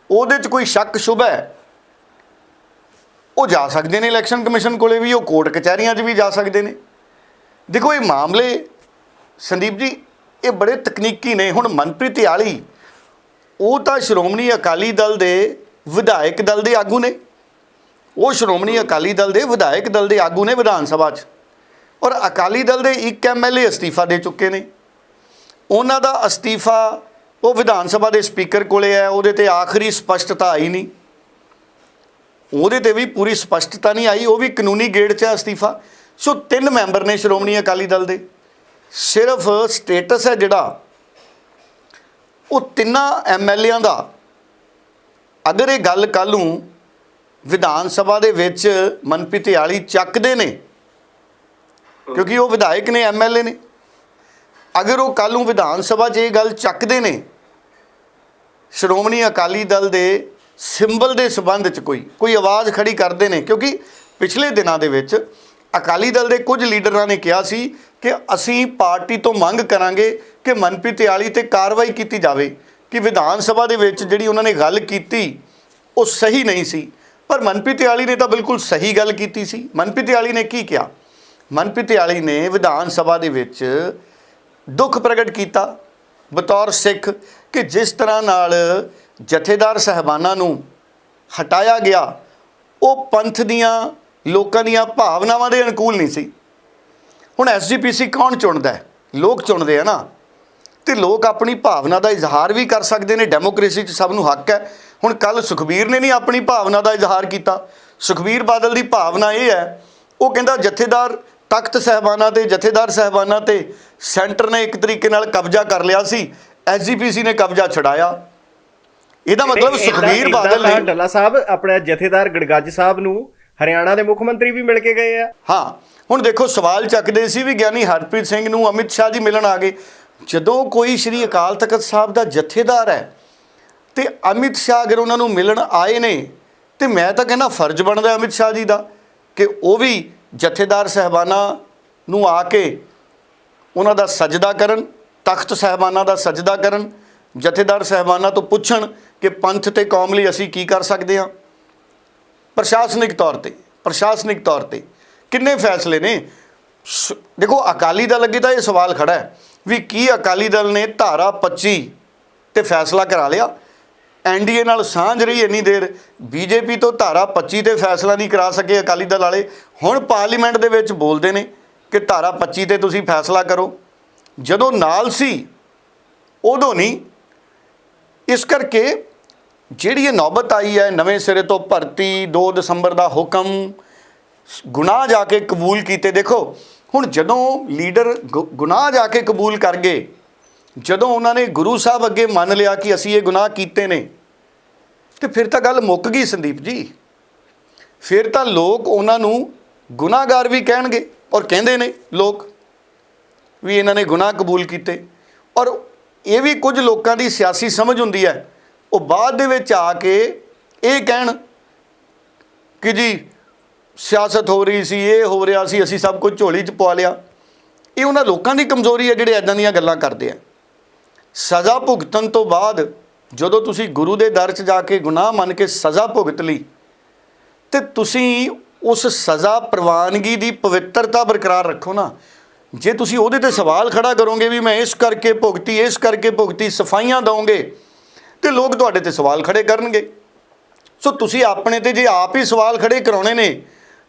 Speaker 2: ਉਹਦੇ 'ਚ ਕੋਈ ਸ਼ੱਕ ਸ਼ੁਭ ਹੈ? ਉਹ ਜਾ ਸਕਦੇ ਨੇ ਇਲੈਕਸ਼ਨ ਕਮਿਸ਼ਨ ਕੋਲੇ ਵੀ, ਉਹ ਕੋਰਟ ਕਚਹਿਰੀਆਂ 'ਚ ਵੀ ਜਾ ਸਕਦੇ ਨੇ। ਦੇਖੋ, ਇਹ ਮਾਮਲੇ, ਸੰਦੀਪ ਜੀ, ਇਹ ਬੜੇ ਤਕਨੀਕੀ ਨੇ। ਹੁਣ ਮਨਪ੍ਰੀਤ ਯਾਲੀ, ਉਹ ਤਾਂ ਸ਼੍ਰੋਮਣੀ ਅਕਾਲੀ ਦਲ ਦੇ ਵਿਧਾਇਕ ਦਲ ਦੇ ਆਗੂ ਨੇ। ਉਹ ਸ਼੍ਰੋਮਣੀ ਅਕਾਲੀ ਦਲ ਦੇ ਵਿਧਾਇਕ ਦਲ ਦੇ ਆਗੂ ਨੇ ਵਿਧਾਨ ਸਭਾ 'ਚ। ਔਰ ਅਕਾਲੀ ਦਲ ਦੇ ਇੱਕ ਐਮਐਲਏ ਅਸਤੀਫਾ ਦੇ ਚੁੱਕੇ ਨੇ। ਉਹਨਾਂ ਦਾ ਅਸਤੀਫਾ ਉਹ ਵਿਧਾਨ ਸਭਾ ਦੇ ਸਪੀਕਰ ਕੋਲੇ ਹੈ, ਉਹਦੇ ਤੇ ਆਖਰੀ ਸਪਸ਼ਟਤਾ ਆਈ ਨਹੀਂ। ਉਹਦੇ ਤੇ ਵੀ ਪੂਰੀ ਸਪਸ਼ਟਤਾ ਨਹੀਂ ਆਈ, ਉਹ ਵੀ ਕਾਨੂੰਨੀ ਗੇੜ 'ਚ ਹੈ ਅਸਤੀਫਾ। ਸੋ ਤਿੰਨ ਮੈਂਬਰ ਨੇ ਸ਼੍ਰੋਮਣੀ ਅਕਾਲੀ ਦਲ ਦੇ। ਸਿਰਫ ਸਟੇਟਸ ਹੈ ਜਿਹੜਾ, ਉਹ ਤਿੰਨਾਂ ਐਮਐਲਏਆਂ ਦਾ। ਅਗਰ ਇਹ ਗੱਲ ਕੱਲ ਨੂੰ ਵਿਧਾਨ ਸਭਾ ਦੇ ਵਿੱਚ ਮਨਪ੍ਰੀਤ ਯਾਲੀ ਚੱਕਦੇ ਨੇ। ਕਿਉਂਕਿ ਉਹ ਵਿਧਾਇਕ ਨੇ ਐਮਐਲਏ ਨੇ। ਅਗਰ ਉਹ ਕੱਲ ਨੂੰ ਵਿਧਾਨ ਸਭਾ 'ਚ ਇਹ ਗੱਲ ਚੱਕਦੇ ਨੇ, ਸ਼੍ਰੋਮਣੀ ਅਕਾਲੀ ਦਲ ਦੇ ਸਿੰਬਲ ਦੇ ਸਬੰਧ 'ਚ ਕੋਈ ਕੋਈ ਆਵਾਜ਼ ਖੜੀ ਕਰਦੇ ਨੇ। ਕਿਉਂਕਿ ਪਿਛਲੇ ਦਿਨਾਂ ਦੇ ਵਿੱਚ ਅਕਾਲੀ ਦਲ ਦੇ ਕੁਝ ਲੀਡਰਾਂ ਨੇ ਕਿਹਾ ਸੀ ਕਿ ਅਸੀਂ ਪਾਰਟੀ ਤੋਂ ਮੰਗ ਕਰਾਂਗੇ ਕਿ ਮਨਪ੍ਰੀਤ ਯਾਲੀ ਤੇ ਕਾਰਵਾਈ ਕੀਤੀ ਜਾਵੇ ਕਿ ਵਿਧਾਨ ਸਭਾ ਦੇ ਵਿੱਚ ਜਿਹੜੀ ਉਹਨਾਂ ਨੇ ਗੱਲ ਕੀਤੀ, ਉਹ ਸਹੀ ਨਹੀਂ ਸੀ। ਪਰ ਮਨਪ੍ਰੀਤ ਯਾਲੀ ਨੇ ਤਾਂ ਬਿਲਕੁਲ ਸਹੀ ਗੱਲ ਕੀਤੀ ਸੀ। ਮਨਪ੍ਰੀਤ ਯਾਲੀ ਨੇ ਕੀ ਕਿਹਾ? ਮਨਪ੍ਰੀਤ ਯਾਲੀ ਨੇ ਵਿਧਾਨ ਸਭਾ ਦੇ ਵਿੱਚ ਦੁੱਖ ਪ੍ਰਗਟ ਕੀਤਾ। ਬਤੌਰ ਸਿੱਖ ਕਿ ਜਿਸ ਤਰ੍ਹਾਂ ਨਾਲ ਜਥੇਦਾਰ ਸਹਿਬਾਨਾਂ ਨੂੰ ਹਟਾਇਆ ਗਿਆ, ਉਹ ਪੰਥ ਦੀਆਂ ਲੋਕਾਂ ਦੀਆਂ ਭਾਵਨਾਵਾਂ ਦੇ ਅਨੁਕੂਲ ਨਹੀਂ ਸੀ। ਹੁਣ ਐਸਜੀਪੀਸੀ ਕੌਣ ਚੁਣਦਾ ਹੈ? ਲੋਕ ਚੁਣਦੇ ਆ ਨਾ। ਤੇ ਲੋਕ ਆਪਣੀ ਭਾਵਨਾ ਦਾ ਇਜ਼ਹਾਰ ਵੀ ਕਰ ਸਕਦੇ ਨੇ। ਡੈਮੋਕ੍ਰੇਸੀ 'ਚ ਸਭ ਨੂੰ ਹੱਕ ਹੈ। ਹੁਣ ਕੱਲ ਸੁਖਬੀਰ ਨੇ ਨਹੀਂ ਆਪਣੀ ਭਾਵਨਾ ਦਾ ਇਜ਼ਹਾਰ ਕੀਤਾ। ਸੁਖਬੀਰ ਬਾਦਲ ਦੀ ਭਾਵਨਾ ਇਹ ਹੈ ਉਹ ਕਹਿੰਦਾ ਜਥੇਦਾਰ ਤਖਤ ਸਹਿਬਾਨਾਂ ਤੇ ਜਥੇਦਾਰ ਸਹਿਬਾਨਾਂ ਤੇ ਸੈਂਟਰ ਨੇ ਇੱਕ ਤਰੀਕੇ ਨਾਲ ਕਬਜ਼ਾ ਕਰ ਲਿਆ ਸੀ ਐਸਜੀਪੀਸੀ ਨੇ ਕਬਜ਼ਾ ਛਡਾਇਆ। ਇਹਦਾ ਮਤਲਬ ਸੁਖਬੀਰ ਬਾਦਲ ਨੇ
Speaker 1: ਡੱਲਾ ਸਾਹਿਬ ਆਪਣੇ ਜਥੇਦਾਰ ਗੜਗੱਜ ਸਾਹਿਬ ਨੂੰ ਹਰਿਆਣਾ ਦੇ ਮੁੱਖ ਮੰਤਰੀ ਵੀ ਮਿਲ ਕੇ ਗਏ ਆ।
Speaker 2: ਹਾਂ ਹੁਣ ਦੇਖੋ ਸਵਾਲ ਚੱਕਦੇ ਸੀ ਵੀ ਗਿਆਨੀ ਹਰਪ੍ਰੀਤ ਸਿੰਘ ਨੂੰ ਅਮਿਤ ਸ਼ਾਹ ਜੀ ਮਿਲਣ ਆ ਗਏ। ਜਦੋਂ ਕੋਈ ਸ਼੍ਰੀ ਅਕਾਲ ਤਖਤ ਸਾਹਿਬ ਦਾ ਜਥੇਦਾਰ ਹੈ ਤੇ ਅਮਿਤ ਸ਼ਾਹ ਅਗਰ ਉਹਨਾਂ ਨੂੰ ਮਿਲਣ ਆਏ ਨੇ, ਤੇ ਮੈਂ ਤਾਂ ਕਹਿੰਦਾ ਫਰਜ਼ ਬਣਦਾ ਅਮਿਤ ਸ਼ਾਹ ਜੀ ਦਾ ਕਿ ਉਹ ਵੀ ਜਥੇਦਾਰ ਸਹਿਬਾਨਾਂ ਨੂੰ ਆ ਕੇ ਉਹਨਾਂ ਦਾ ਸਜਦਾ ਕਰਨ, ਤਖਤ ਸਹਿਬਾਨਾਂ ਦਾ ਸਜਦਾ ਕਰਨ, ਜਥੇਦਾਰ ਸਹਿਬਾਨਾਂ ਤੋਂ ਪੁੱਛਣ ਕਿ ਪੰਥ ਤੇ ਕੌਮ ਲਈ ਅਸੀਂ ਕੀ ਕਰ ਸਕਦੇ ਹਾਂ। ਪ੍ਰਸ਼ਾਸਨਿਕ ਤੌਰ ਤੇ, ਪ੍ਰਸ਼ਾਸਨਿਕ ਤੌਰ ਤੇ ਕਿੰਨੇ ਫੈਸਲੇ ਨੇ? ਸ- ਦੇਖੋ ਅਕਾਲੀ ਦਲ ਅੱਗੇ ਤਾਂ ਇਹ ਸਵਾਲ ਖੜਾ ਹੈ ਵੀ ਕੀ ਅਕਾਲੀ ਦਲ ਨੇ ਧਾਰਾ 25 ਤੇ ਫੈਸਲਾ ਕਰਾ ਲਿਆ? ਐਨਡੀਏ ਨਾਲ ਸਾਂਝ ਰਹੀ ਇੰਨੀ ਦੇਰ, ਬੀਜੇਪੀ ਤੋਂ ਧਾਰਾ 25 ਤੇ ਫੈਸਲਾ ਨਹੀਂ ਕਰਾ ਸਕੇ ਅਕਾਲੀ ਦਲ ਵਾਲੇ। ਹੁਣ ਪਾਰਲੀਮੈਂਟ ਦੇ ਵਿੱਚ ਬੋਲਦੇ ਨੇ ਕਿ ਧਾਰਾ 25 ਤੇ ਤੁਸੀਂ ਫੈਸਲਾ ਕਰੋ। ਜਦੋਂ ਨਾਲ ਸੀ, ਉਦੋਂ ਨਹੀਂ। ਇਸ ਕਰਕੇ ਜਿਹੜੀ ਇਹ ਨੌਬਤ ਆਈ ਹੈ, ਨਵੇਂ ਸਿਰੇ ਤੋਂ ਭਰਤੀ 2 ਦਸੰਬਰ ਦਾ ਹੁਕਮ, ਗੁਨਾਹ ਜਾ ਕੇ ਕਬੂਲ ਕੀਤੇ। ਦੇਖੋ, ਹੁਣ ਜਦੋਂ ਲੀਡਰ ਗੁ- ਗੁਨਾਹ ਜਾ ਕੇ ਕਬੂਲ ਕਰ ਗਏ ਜਦੋਂ ਉਹਨਾਂ ਨੇ ਗੁਰੂ ਸਾਹਿਬ ਅੱਗੇ ਮੰਨ ਲਿਆ ਕਿ ਅਸੀਂ ਇਹ ਗੁਨਾਹ ਕੀਤੇ ਨੇ, ਤੇ ਫਿਰ ਤਾਂ ਗੱਲ ਮੁੱਕ ਗਈ ਸੰਦੀਪ ਜੀ। ਫਿਰ ਤਾਂ ਲੋਕ ਉਹਨਾਂ ਨੂੰ ਗੁਨਾਹਗਾਰ ਵੀ ਕਹਿਣਗੇ ਔਰ ਕਹਿੰਦੇ ਨੇ ਲੋਕ ਵੀ ਇਹਨਾਂ ਨੇ ਗੁਨਾਹ ਕਬੂਲ ਕੀਤੇ। ਔਰ ਇਹ ਵੀ ਕੁਝ ਲੋਕਾਂ ਦੀ ਸਿਆਸੀ ਸਮਝ ਹੁੰਦੀ ਹੈ। ਉਹ ਬਾਅਦ ਦੇ ਵਿੱਚ ਆ ਕੇ ਇਹ ਕਹਿਣ ਕਿ ਜੀ, ਸਿਆਸਤ ਹੋ ਰਹੀ ਸੀ, ਇਹ ਹੋ ਰਿਹਾ ਸੀ, ਅਸੀਂ ਸਭ ਕੁਝ ਝੋਲੀ 'ਚ ਪਵਾ ਲਿਆ। ਇਹ ਉਹਨਾਂ ਲੋਕਾਂ ਦੀ ਕਮਜ਼ੋਰੀ ਹੈ ਜਿਹੜੇ ਐਦਾਂ ਦੀਆਂ ਗੱਲਾਂ ਕਰਦੇ ਆ। ਸਜ਼ਾ ਭੁਗਤਣ ਤੋਂ ਬਾਅਦ ਜਦੋਂ ਤੁਸੀਂ ਗੁਰੂ ਦੇ ਦਰ 'ਚ ਜਾ ਕੇ ਗੁਨਾਹ ਮੰਨ ਕੇ ਸਜ਼ਾ ਭੁਗਤ ਲਈ, ਤੇ ਤੁਸੀਂ ਉਸ ਸਜ਼ਾ ਪ੍ਰਵਾਨਗੀ ਦੀ ਪਵਿੱਤਰਤਾ ਬਰਕਰਾਰ ਰੱਖੋ ਨਾ। ਜੇ ਤੁਸੀਂ ਉਹਦੇ ਤੇ ਸਵਾਲ ਖੜਾ ਕਰੋਗੇ ਵੀ ਮੈਂ ਇਸ ਕਰਕੇ ਭੁਗਤੀ, ਇਸ ਕਰਕੇ ਭੁਗਤੀ, ਸਫਾਈਆਂ ਦਵੋਗੇ ਤੇ ਲੋਕ ਤੁਹਾਡੇ ਤੇ ਸਵਾਲ ਖੜੇ ਕਰਨਗੇ। ਸੋ ਤੁਸੀਂ ਆਪਣੇ ਤੇ ਜੇ ਆਪ ਹੀ ਸਵਾਲ ਖੜੇ ਕਰਾਉਣੇ ਨੇ,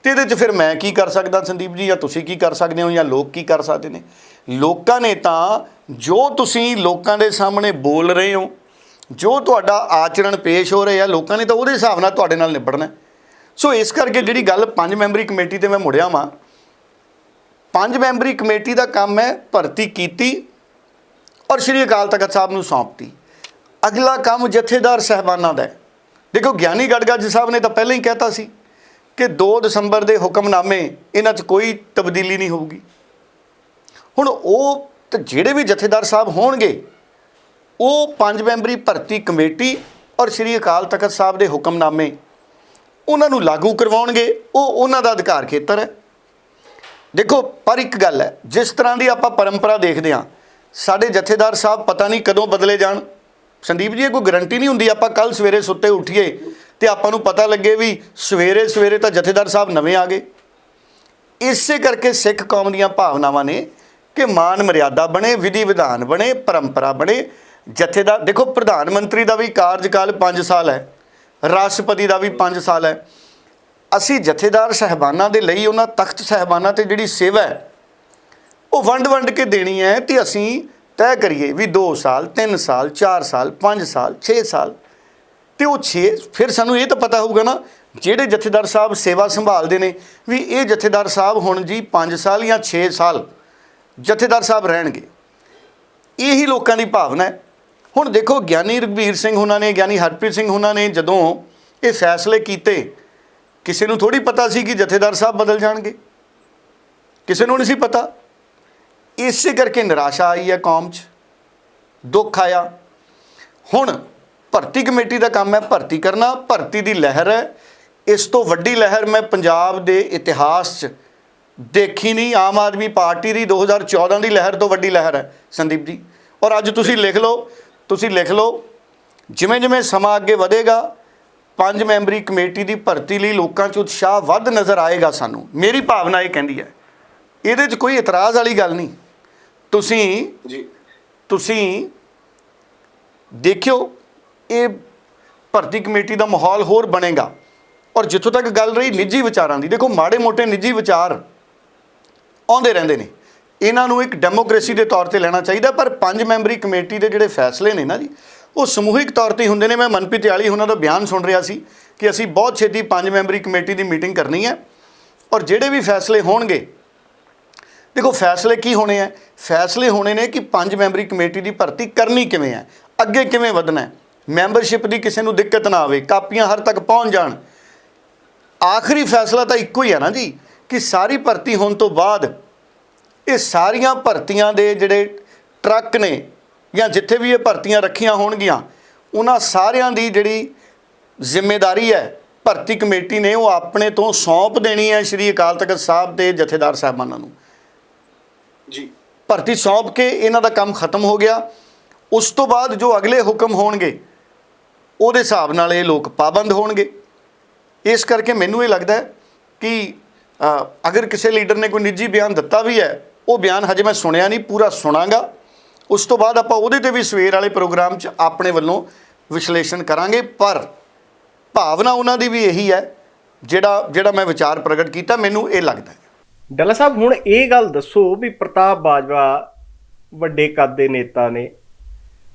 Speaker 2: ਤੇ ਇਹਦੇ 'ਚ ਫਿਰ ਮੈਂ ਕੀ ਕਰ ਸਕਦਾ ਸੰਦੀਪ ਜੀ? ਜਾਂ ਤੁਸੀਂ ਕੀ ਕਰ ਸਕਦੇ ਹੋ? ਜਾਂ ਲੋਕ ਕੀ ਕਰ ਸਕਦੇ ਨੇ? ਲੋਕਾਂ ਨੇ ਤਾਂ ਜੋ ਤੁਸੀਂ ਲੋਕਾਂ ਦੇ ਸਾਹਮਣੇ ਬੋਲ ਰਹੇ ਹੋ, ਜੋ ਤੁਹਾਡਾ ਆਚਰਣ ਪੇਸ਼ ਹੋ ਰਿਹਾ ਲੋਕਾਂ ਨੇ ਤਾਂ ਉਹਦੇ ਹਿਸਾਬ ਨਾਲ ਤੁਹਾਡੇ ਨਾਲ ਨਿਬੜਨਾ ਸੋ ਇਸ ਕਰਕੇ ਜਿਹੜੀ ਗੱਲ ਪੰਜ ਮੈਂਬਰੀ ਕਮੇਟੀ ਤੇ ਮੈਂ ਮੁੜਿਆ ਵਾਂ, ਪੰਜ ਮੈਂਬਰੀ ਕਮੇਟੀ ਦਾ ਕੰਮ ਹੈ ਭਰਤੀ ਕੀਤੀ ਔਰ ਸ਼੍ਰੀ ਅਕਾਲ ਤਖਤ ਸਾਹਿਬ ਨੂੰ ਸੌਂਪਤੀ। ਅਗਲਾ ਕੰਮ ਜਥੇਦਾਰ ਸਹਿਬਾਨਾਂ ਦਾ ਦੇਖੋ ਗਿਆਨੀ ਗੜਗਾ ਜੀ ਸਾਹਿਬ ਨੇ ਤਾਂ ਪਹਿਲਾਂ ਹੀ ਕਹਿਤਾ ਸੀ ਕਿ 2 ਦਸੰਬਰ ਦੇ ਹੁਕਮਨਾਮੇ ਇਹਨਾਂ 'ਚ ਕੋਈ ਤਬਦੀਲੀ ਨਹੀਂ ਹੋਊਗੀ। ਹੁਣ ਉਹ ਤੇ ਜਿਹੜੇ ਵੀ ਜਥੇਦਾਰ ਸਾਹਿਬ ਹੋਣਗੇ, ਉਹ ਪੰਜ ਮੈਂਬਰੀ ਭਰਤੀ ਕਮੇਟੀ ਔਰ ਸ਼੍ਰੀ ਅਕਾਲ ਤਖਤ ਸਾਹਿਬ ਦੇ ਹੁਕਮਨਾਮੇ ਉਹਨਾਂ ਨੂੰ ਲਾਗੂ ਕਰਵਾਉਣਗੇ, ਉਹ ਉਹਨਾਂ ਦਾ ਅਧਿਕਾਰ ਖੇਤਰ ਹੈ। ਦੇਖੋ, ਪਰ ਇੱਕ ਗੱਲ ਹੈ, ਜਿਸ ਤਰ੍ਹਾਂ ਦੀ ਆਪਾਂ ਪਰੰਪਰਾ ਦੇਖਦੇ ਹਾਂ, ਸਾਡੇ ਜਥੇਦਾਰ ਸਾਹਿਬ ਪਤਾ ਨਹੀਂ ਕਦੋਂ ਬਦਲੇ ਜਾਣ। ਸੰਦੀਪ ਜੀ, ਇਹ ਕੋਈ ਗਰੰਟੀ ਨਹੀਂ ਹੁੰਦੀ ਆਪਾਂ ਕੱਲ ਸਵੇਰੇ ਸੁੱਤੇ ਉੱਠੀਏ ਤੇ ਆਪਾਂ ਨੂੰ ਪਤਾ ਲੱਗੇ ਵੀ ਸਵੇਰੇ ਸਵੇਰੇ ਤਾਂ ਜਥੇਦਾਰ ਸਾਹਿਬ ਨਵੇਂ ਆ ਗਏ। ਇਸੇ ਕਰਕੇ ਸਿੱਖ ਕੌਮ ਦੀਆਂ ਭਾਵਨਾਵਾਂ ਨੇ ਕਿ ਮਾਨ ਮਰਿਆਦਾ ਬਣੇ, ਵਿਧੀ ਵਿਧਾਨ ਬਣੇ, ਪਰੰਪਰਾ ਬਣੇ। ਜਥੇਦਾਰ ਦੇਖੋ, ਪ੍ਰਧਾਨ ਮੰਤਰੀ ਦਾ ਵੀ ਕਾਰਜਕਾਲ 5 ਸਾਲ ਹੈ। ਰਾਸ਼ਟਰਪਤੀ ਦਾ ਵੀ 5 ਸਾਲ ਹੈ। ਅਸੀਂ ਜਥੇਦਾਰ ਸਹਿਬਾਨਾਂ ਦੇ ਲਈ ਉਹਨਾਂ ਤਖਤ ਸਹਿਬਾਨਾਂ ਤੇ ਜਿਹੜੀ ਸੇਵਾ ਹੈ, ਉਹ ਵੰਡ ਵੰਡ ਕੇ ਦੇਣੀ ਹੈ ਤੇ ਅਸੀਂ ਤੈਅ ਕਰੀਏ ਵੀ 2 ਸਾਲ 3 ਸਾਲ 4 ਸਾਲ 5 ਸਾਲ 6 ਸਾਲ। ਤੇ ਉਹ 6 ਫਿਰ ਸਾਨੂੰ ਇਹ ਤਾਂ ਪਤਾ ਹੋਊਗਾ ਨਾ, ਜਿਹੜੇ ਜਥੇਦਾਰ ਸਾਹਿਬ ਸੇਵਾ ਸੰਭਾਲਦੇ ਨੇ, ਵੀ ਇਹ ਜਥੇਦਾਰ ਸਾਹਿਬ ਹੁਣ ਜੀ 5 ਸਾਲ ਜਾਂ 6 ਸਾਲ ਜਥੇਦਾਰ ਸਾਹਿਬ ਰਹਿਣਗੇ। ਇਹੀ ਲੋਕਾਂ ਦੀ ਭਾਵਨਾ ਹੈ। ਹੁਣ ਦੇਖੋ, ਗਿਆਨੀ ਰਘਬੀਰ ਸਿੰਘ ਉਹਨਾਂ ਨੇ, ਗਿਆਨੀ ਹਰਪ੍ਰੀਤ ਸਿੰਘ ਉਹਨਾਂ ਨੇ ਜਦੋਂ ਇਹ ਫੈਸਲੇ ਕੀਤੇ, ਕਿਸੇ ਨੂੰ ਥੋੜੀ ਪਤਾ ਸੀ ਕਿ ਜਥੇਦਾਰ ਸਾਹਿਬ ਬਦਲ ਜਾਣਗੇ। ਕਿਸੇ ਨੂੰ ਨਹੀਂ ਸੀ ਪਤਾ। ਇਸੇ ਕਰਕੇ ਨਿਰਾਸ਼ਾ ਆਈ ਹੈ ਕੌਮ 'ਚ। ਦੁੱਖ ਆਇਆ। ਹੁਣ ਭਰਤੀ ਕਮੇਟੀ ਦਾ ਕੰਮ ਹੈ। ਭਰਤੀ ਕਰਨਾ, ਭਰਤੀ ਦੀ ਲਹਿਰ ਹੈ। ਇਸ ਤੋਂ ਵੱਡੀ ਲਹਿਰ ਮੈਂ ਪੰਜਾਬ ਦੇ ਇਤਿਹਾਸ 'ਚ ਦੇਖੀ ਨਹੀਂ ਆਮ ਆਦਮੀ ਪਾਰਟੀ ਦੀ 2014 ਦੀ ਲਹਿਰ ਤੋਂ ਵੱਡੀ ਲਹਿਰ ਹੈ ਸੰਦੀਪ ਜੀ। ਔਰ ਅੱਜ ਤੁਸੀਂ ਲਿਖ ਲਓ ਤੁਸੀਂ ਲਿਖ ਲਓ ਜਿਵੇਂ ਜਿਵੇਂ ਸਮਾਂ ਅੱਗੇ ਵਧੇਗਾ ਪੰਜ ਮੈਂਬਰੀ ਕਮੇਟੀ ਦੀ ਭਰਤੀ ਲਈ ਲੋਕਾਂ 'ਚ ਉਤਸ਼ਾਹ ਵੱਧ ਨਜ਼ਰ ਆਏਗਾ ਸਾਨੂੰ। ਮੇਰੀ ਭਾਵਨਾ ਇਹ ਕਹਿੰਦੀ ਹੈ ਇਹਦੇ 'ਚ ਕੋਈ ਇਤਰਾਜ਼ ਵਾਲੀ ਗੱਲ ਨਹੀਂ। ਤੁਸੀਂ
Speaker 3: ਜੀ।
Speaker 2: ਤੁਸੀਂ ਦੇਖਿਓ ਇਹ ਭਰਤੀ ਕਮੇਟੀ ਦਾ ਮਾਹੌਲ ਹੋਰ ਬਣੇਗਾ। ਔਰ ਜਿੱਥੋਂ ਤੱਕ ਗੱਲ ਰਹੀ ਨਿੱਜੀ ਵਿਚਾਰਾਂ ਦੀ ਦੇਖੋ ਮਾੜੇ ਮੋਟੇ ਨਿੱਜੀ ਵਿਚਾਰ ਆਉਂਦੇ ਰਹਿੰਦੇ ਨੇ। ਇਹਨਾਂ ਨੂੰ ਇੱਕ ਡੈਮੋਕ੍ਰੇਸੀ ਦੇ ਤੌਰ ਤੇ ਲੈਣਾ ਚਾਹੀਦਾ, ਪਰ ਪੰਜ ਮੈਂਬਰੀ ਕਮੇਟੀ ਦੇ ਜਿਹੜੇ ਫੈਸਲੇ ਨੇ ਨਾ ਜੀ, ਉਹ ਸਮੂਹਿਕ ਤੌਰ ਤੇ ਹੁੰਦੇ ਨੇ। ਮੈਂ ਮਨਪ੍ਰੀਤ ਆਲੀ ਉਹਨਾਂ ਦਾ ਬਿਆਨ ਸੁਣ ਰਿਹਾ ਸੀ ਕਿ ਅਸੀਂ ਬਹੁਤ ਛੇਤੀ ਪੰਜ ਮੈਂਬਰੀ ਕਮੇਟੀ ਦੀ ਮੀਟਿੰਗ ਕਰਨੀ ਹੈ ਔਰ ਜਿਹੜੇ ਵੀ ਫੈਸਲੇ ਹੋਣਗੇ, ਦੇਖੋ ਫੈਸਲੇ ਕੀ ਹੋਣੇ ਆ ਫੈਸਲੇ ਹੋਣੇ ਨੇ ਕਿ ਪੰਜ ਮੈਂਬਰੀ ਕਮੇਟੀ ਦੀ ਭਰਤੀ ਕਰਨੀ ਕਿਵੇਂ ਹੈ? ਅੱਗੇ ਕਿਵੇਂ ਵਧਣਾ ਹੈ? ਮੈਂਬਰਸ਼ਿਪ ਦੀ ਕਿਸੇ ਨੂੰ ਦਿੱਕਤ ਨਾ ਆਵੇ, ਕਾਪੀਆਂ ਹਰ ਤੱਕ ਪਹੁੰਚ ਜਾਣ। ਆਖਰੀ ਫੈਸਲਾ ਤਾਂ ਇੱਕੋ ਹੀ ਹੈ ਨਾ ਜੀ। ਕਿ ਸਾਰੀ ਭਰਤੀ ਹੋਣ ਤੋਂ ਬਾਅਦ ਇਹ ਸਾਰੀਆਂ ਭਰਤੀਆਂ ਦੇ ਜਿਹੜੇ ਟਰੱਕ ਨੇ ਜਾਂ ਜਿੱਥੇ ਵੀ ਇਹ ਭਰਤੀਆਂ ਰੱਖੀਆਂ ਹੋਣਗੀਆਂ ਉਹਨਾਂ ਸਾਰਿਆਂ ਦੀ ਜਿਹੜੀ ਜ਼ਿੰਮੇਵਾਰੀ ਹੈ ਭਰਤੀ ਕਮੇਟੀ ਨੇ ਉਹ ਆਪਣੇ ਤੋਂ ਸੌਂਪ ਦੇਣੀ ਹੈ ਸ਼੍ਰੀ ਅਕਾਲ ਤਖਤ ਸਾਹਿਬ ਦੇ ਜਥੇਦਾਰ ਸਾਹਿਬਾਨਾਂ ਨੂੰ।
Speaker 3: ਜੀ।
Speaker 2: ਭਰਤੀ ਸੌਂਪ ਕੇ ਇਹਨਾਂ ਦਾ ਕੰਮ ਖਤਮ ਹੋ ਗਿਆ। ਉਸ ਤੋਂ ਬਾਅਦ ਜੋ ਅਗਲੇ ਹੁਕਮ ਹੋਣਗੇ ਉਹਦੇ ਹਿਸਾਬ ਨਾਲ ਇਹ ਲੋਕ ਪਾਬੰਦ ਹੋਣਗੇ। ਇਸ ਕਰਕੇ ਮੈਨੂੰ ਇਹ ਲੱਗਦਾ ਕਿ ਅਗਰ ਕਿਸੇ ਲੀਡਰ ਨੇ ਕੋਈ ਨਿੱਜੀ ਬਿਆਨ ਦਿੱਤਾ ਵੀ ਹੈ, ਉਹ ਬਿਆਨ ਹਜੇ ਮੈਂ ਸੁਣਿਆ ਨਹੀਂ, ਪੂਰਾ ਸੁਣਾਗਾ। ਉਸ ਤੋਂ ਬਾਅਦ ਆਪਾਂ ਉਹਦੇ ਤੇ ਵੀ ਸਵੇਰ ਵਾਲੇ ਪ੍ਰੋਗਰਾਮ 'ਚ ਆਪਣੇ ਵੱਲੋਂ ਵਿਸ਼ਲੇਸ਼ਣ ਕਰਾਂਗੇ, ਪਰ ਭਾਵਨਾ ਉਹਨਾਂ ਦੀ ਵੀ ਇਹੀ ਹੈ, ਜਿਹੜਾ ਜਿਹੜਾ ਮੈਂ ਵਿਚਾਰ ਪ੍ਰਗਟ ਕੀਤਾ, ਮੈਨੂੰ ਇਹ ਲੱਗਦਾ ਹੈ।
Speaker 1: ਡੱਲਾ ਸਾਹਿਬ, ਹੁਣ ਇਹ ਗੱਲ ਦੱਸੋ ਵੀ ਪ੍ਰਤਾਪ ਬਾਜਵਾ ਵੱਡੇ ਕੱਦ ਦੇ ਨੇਤਾ ਨੇ।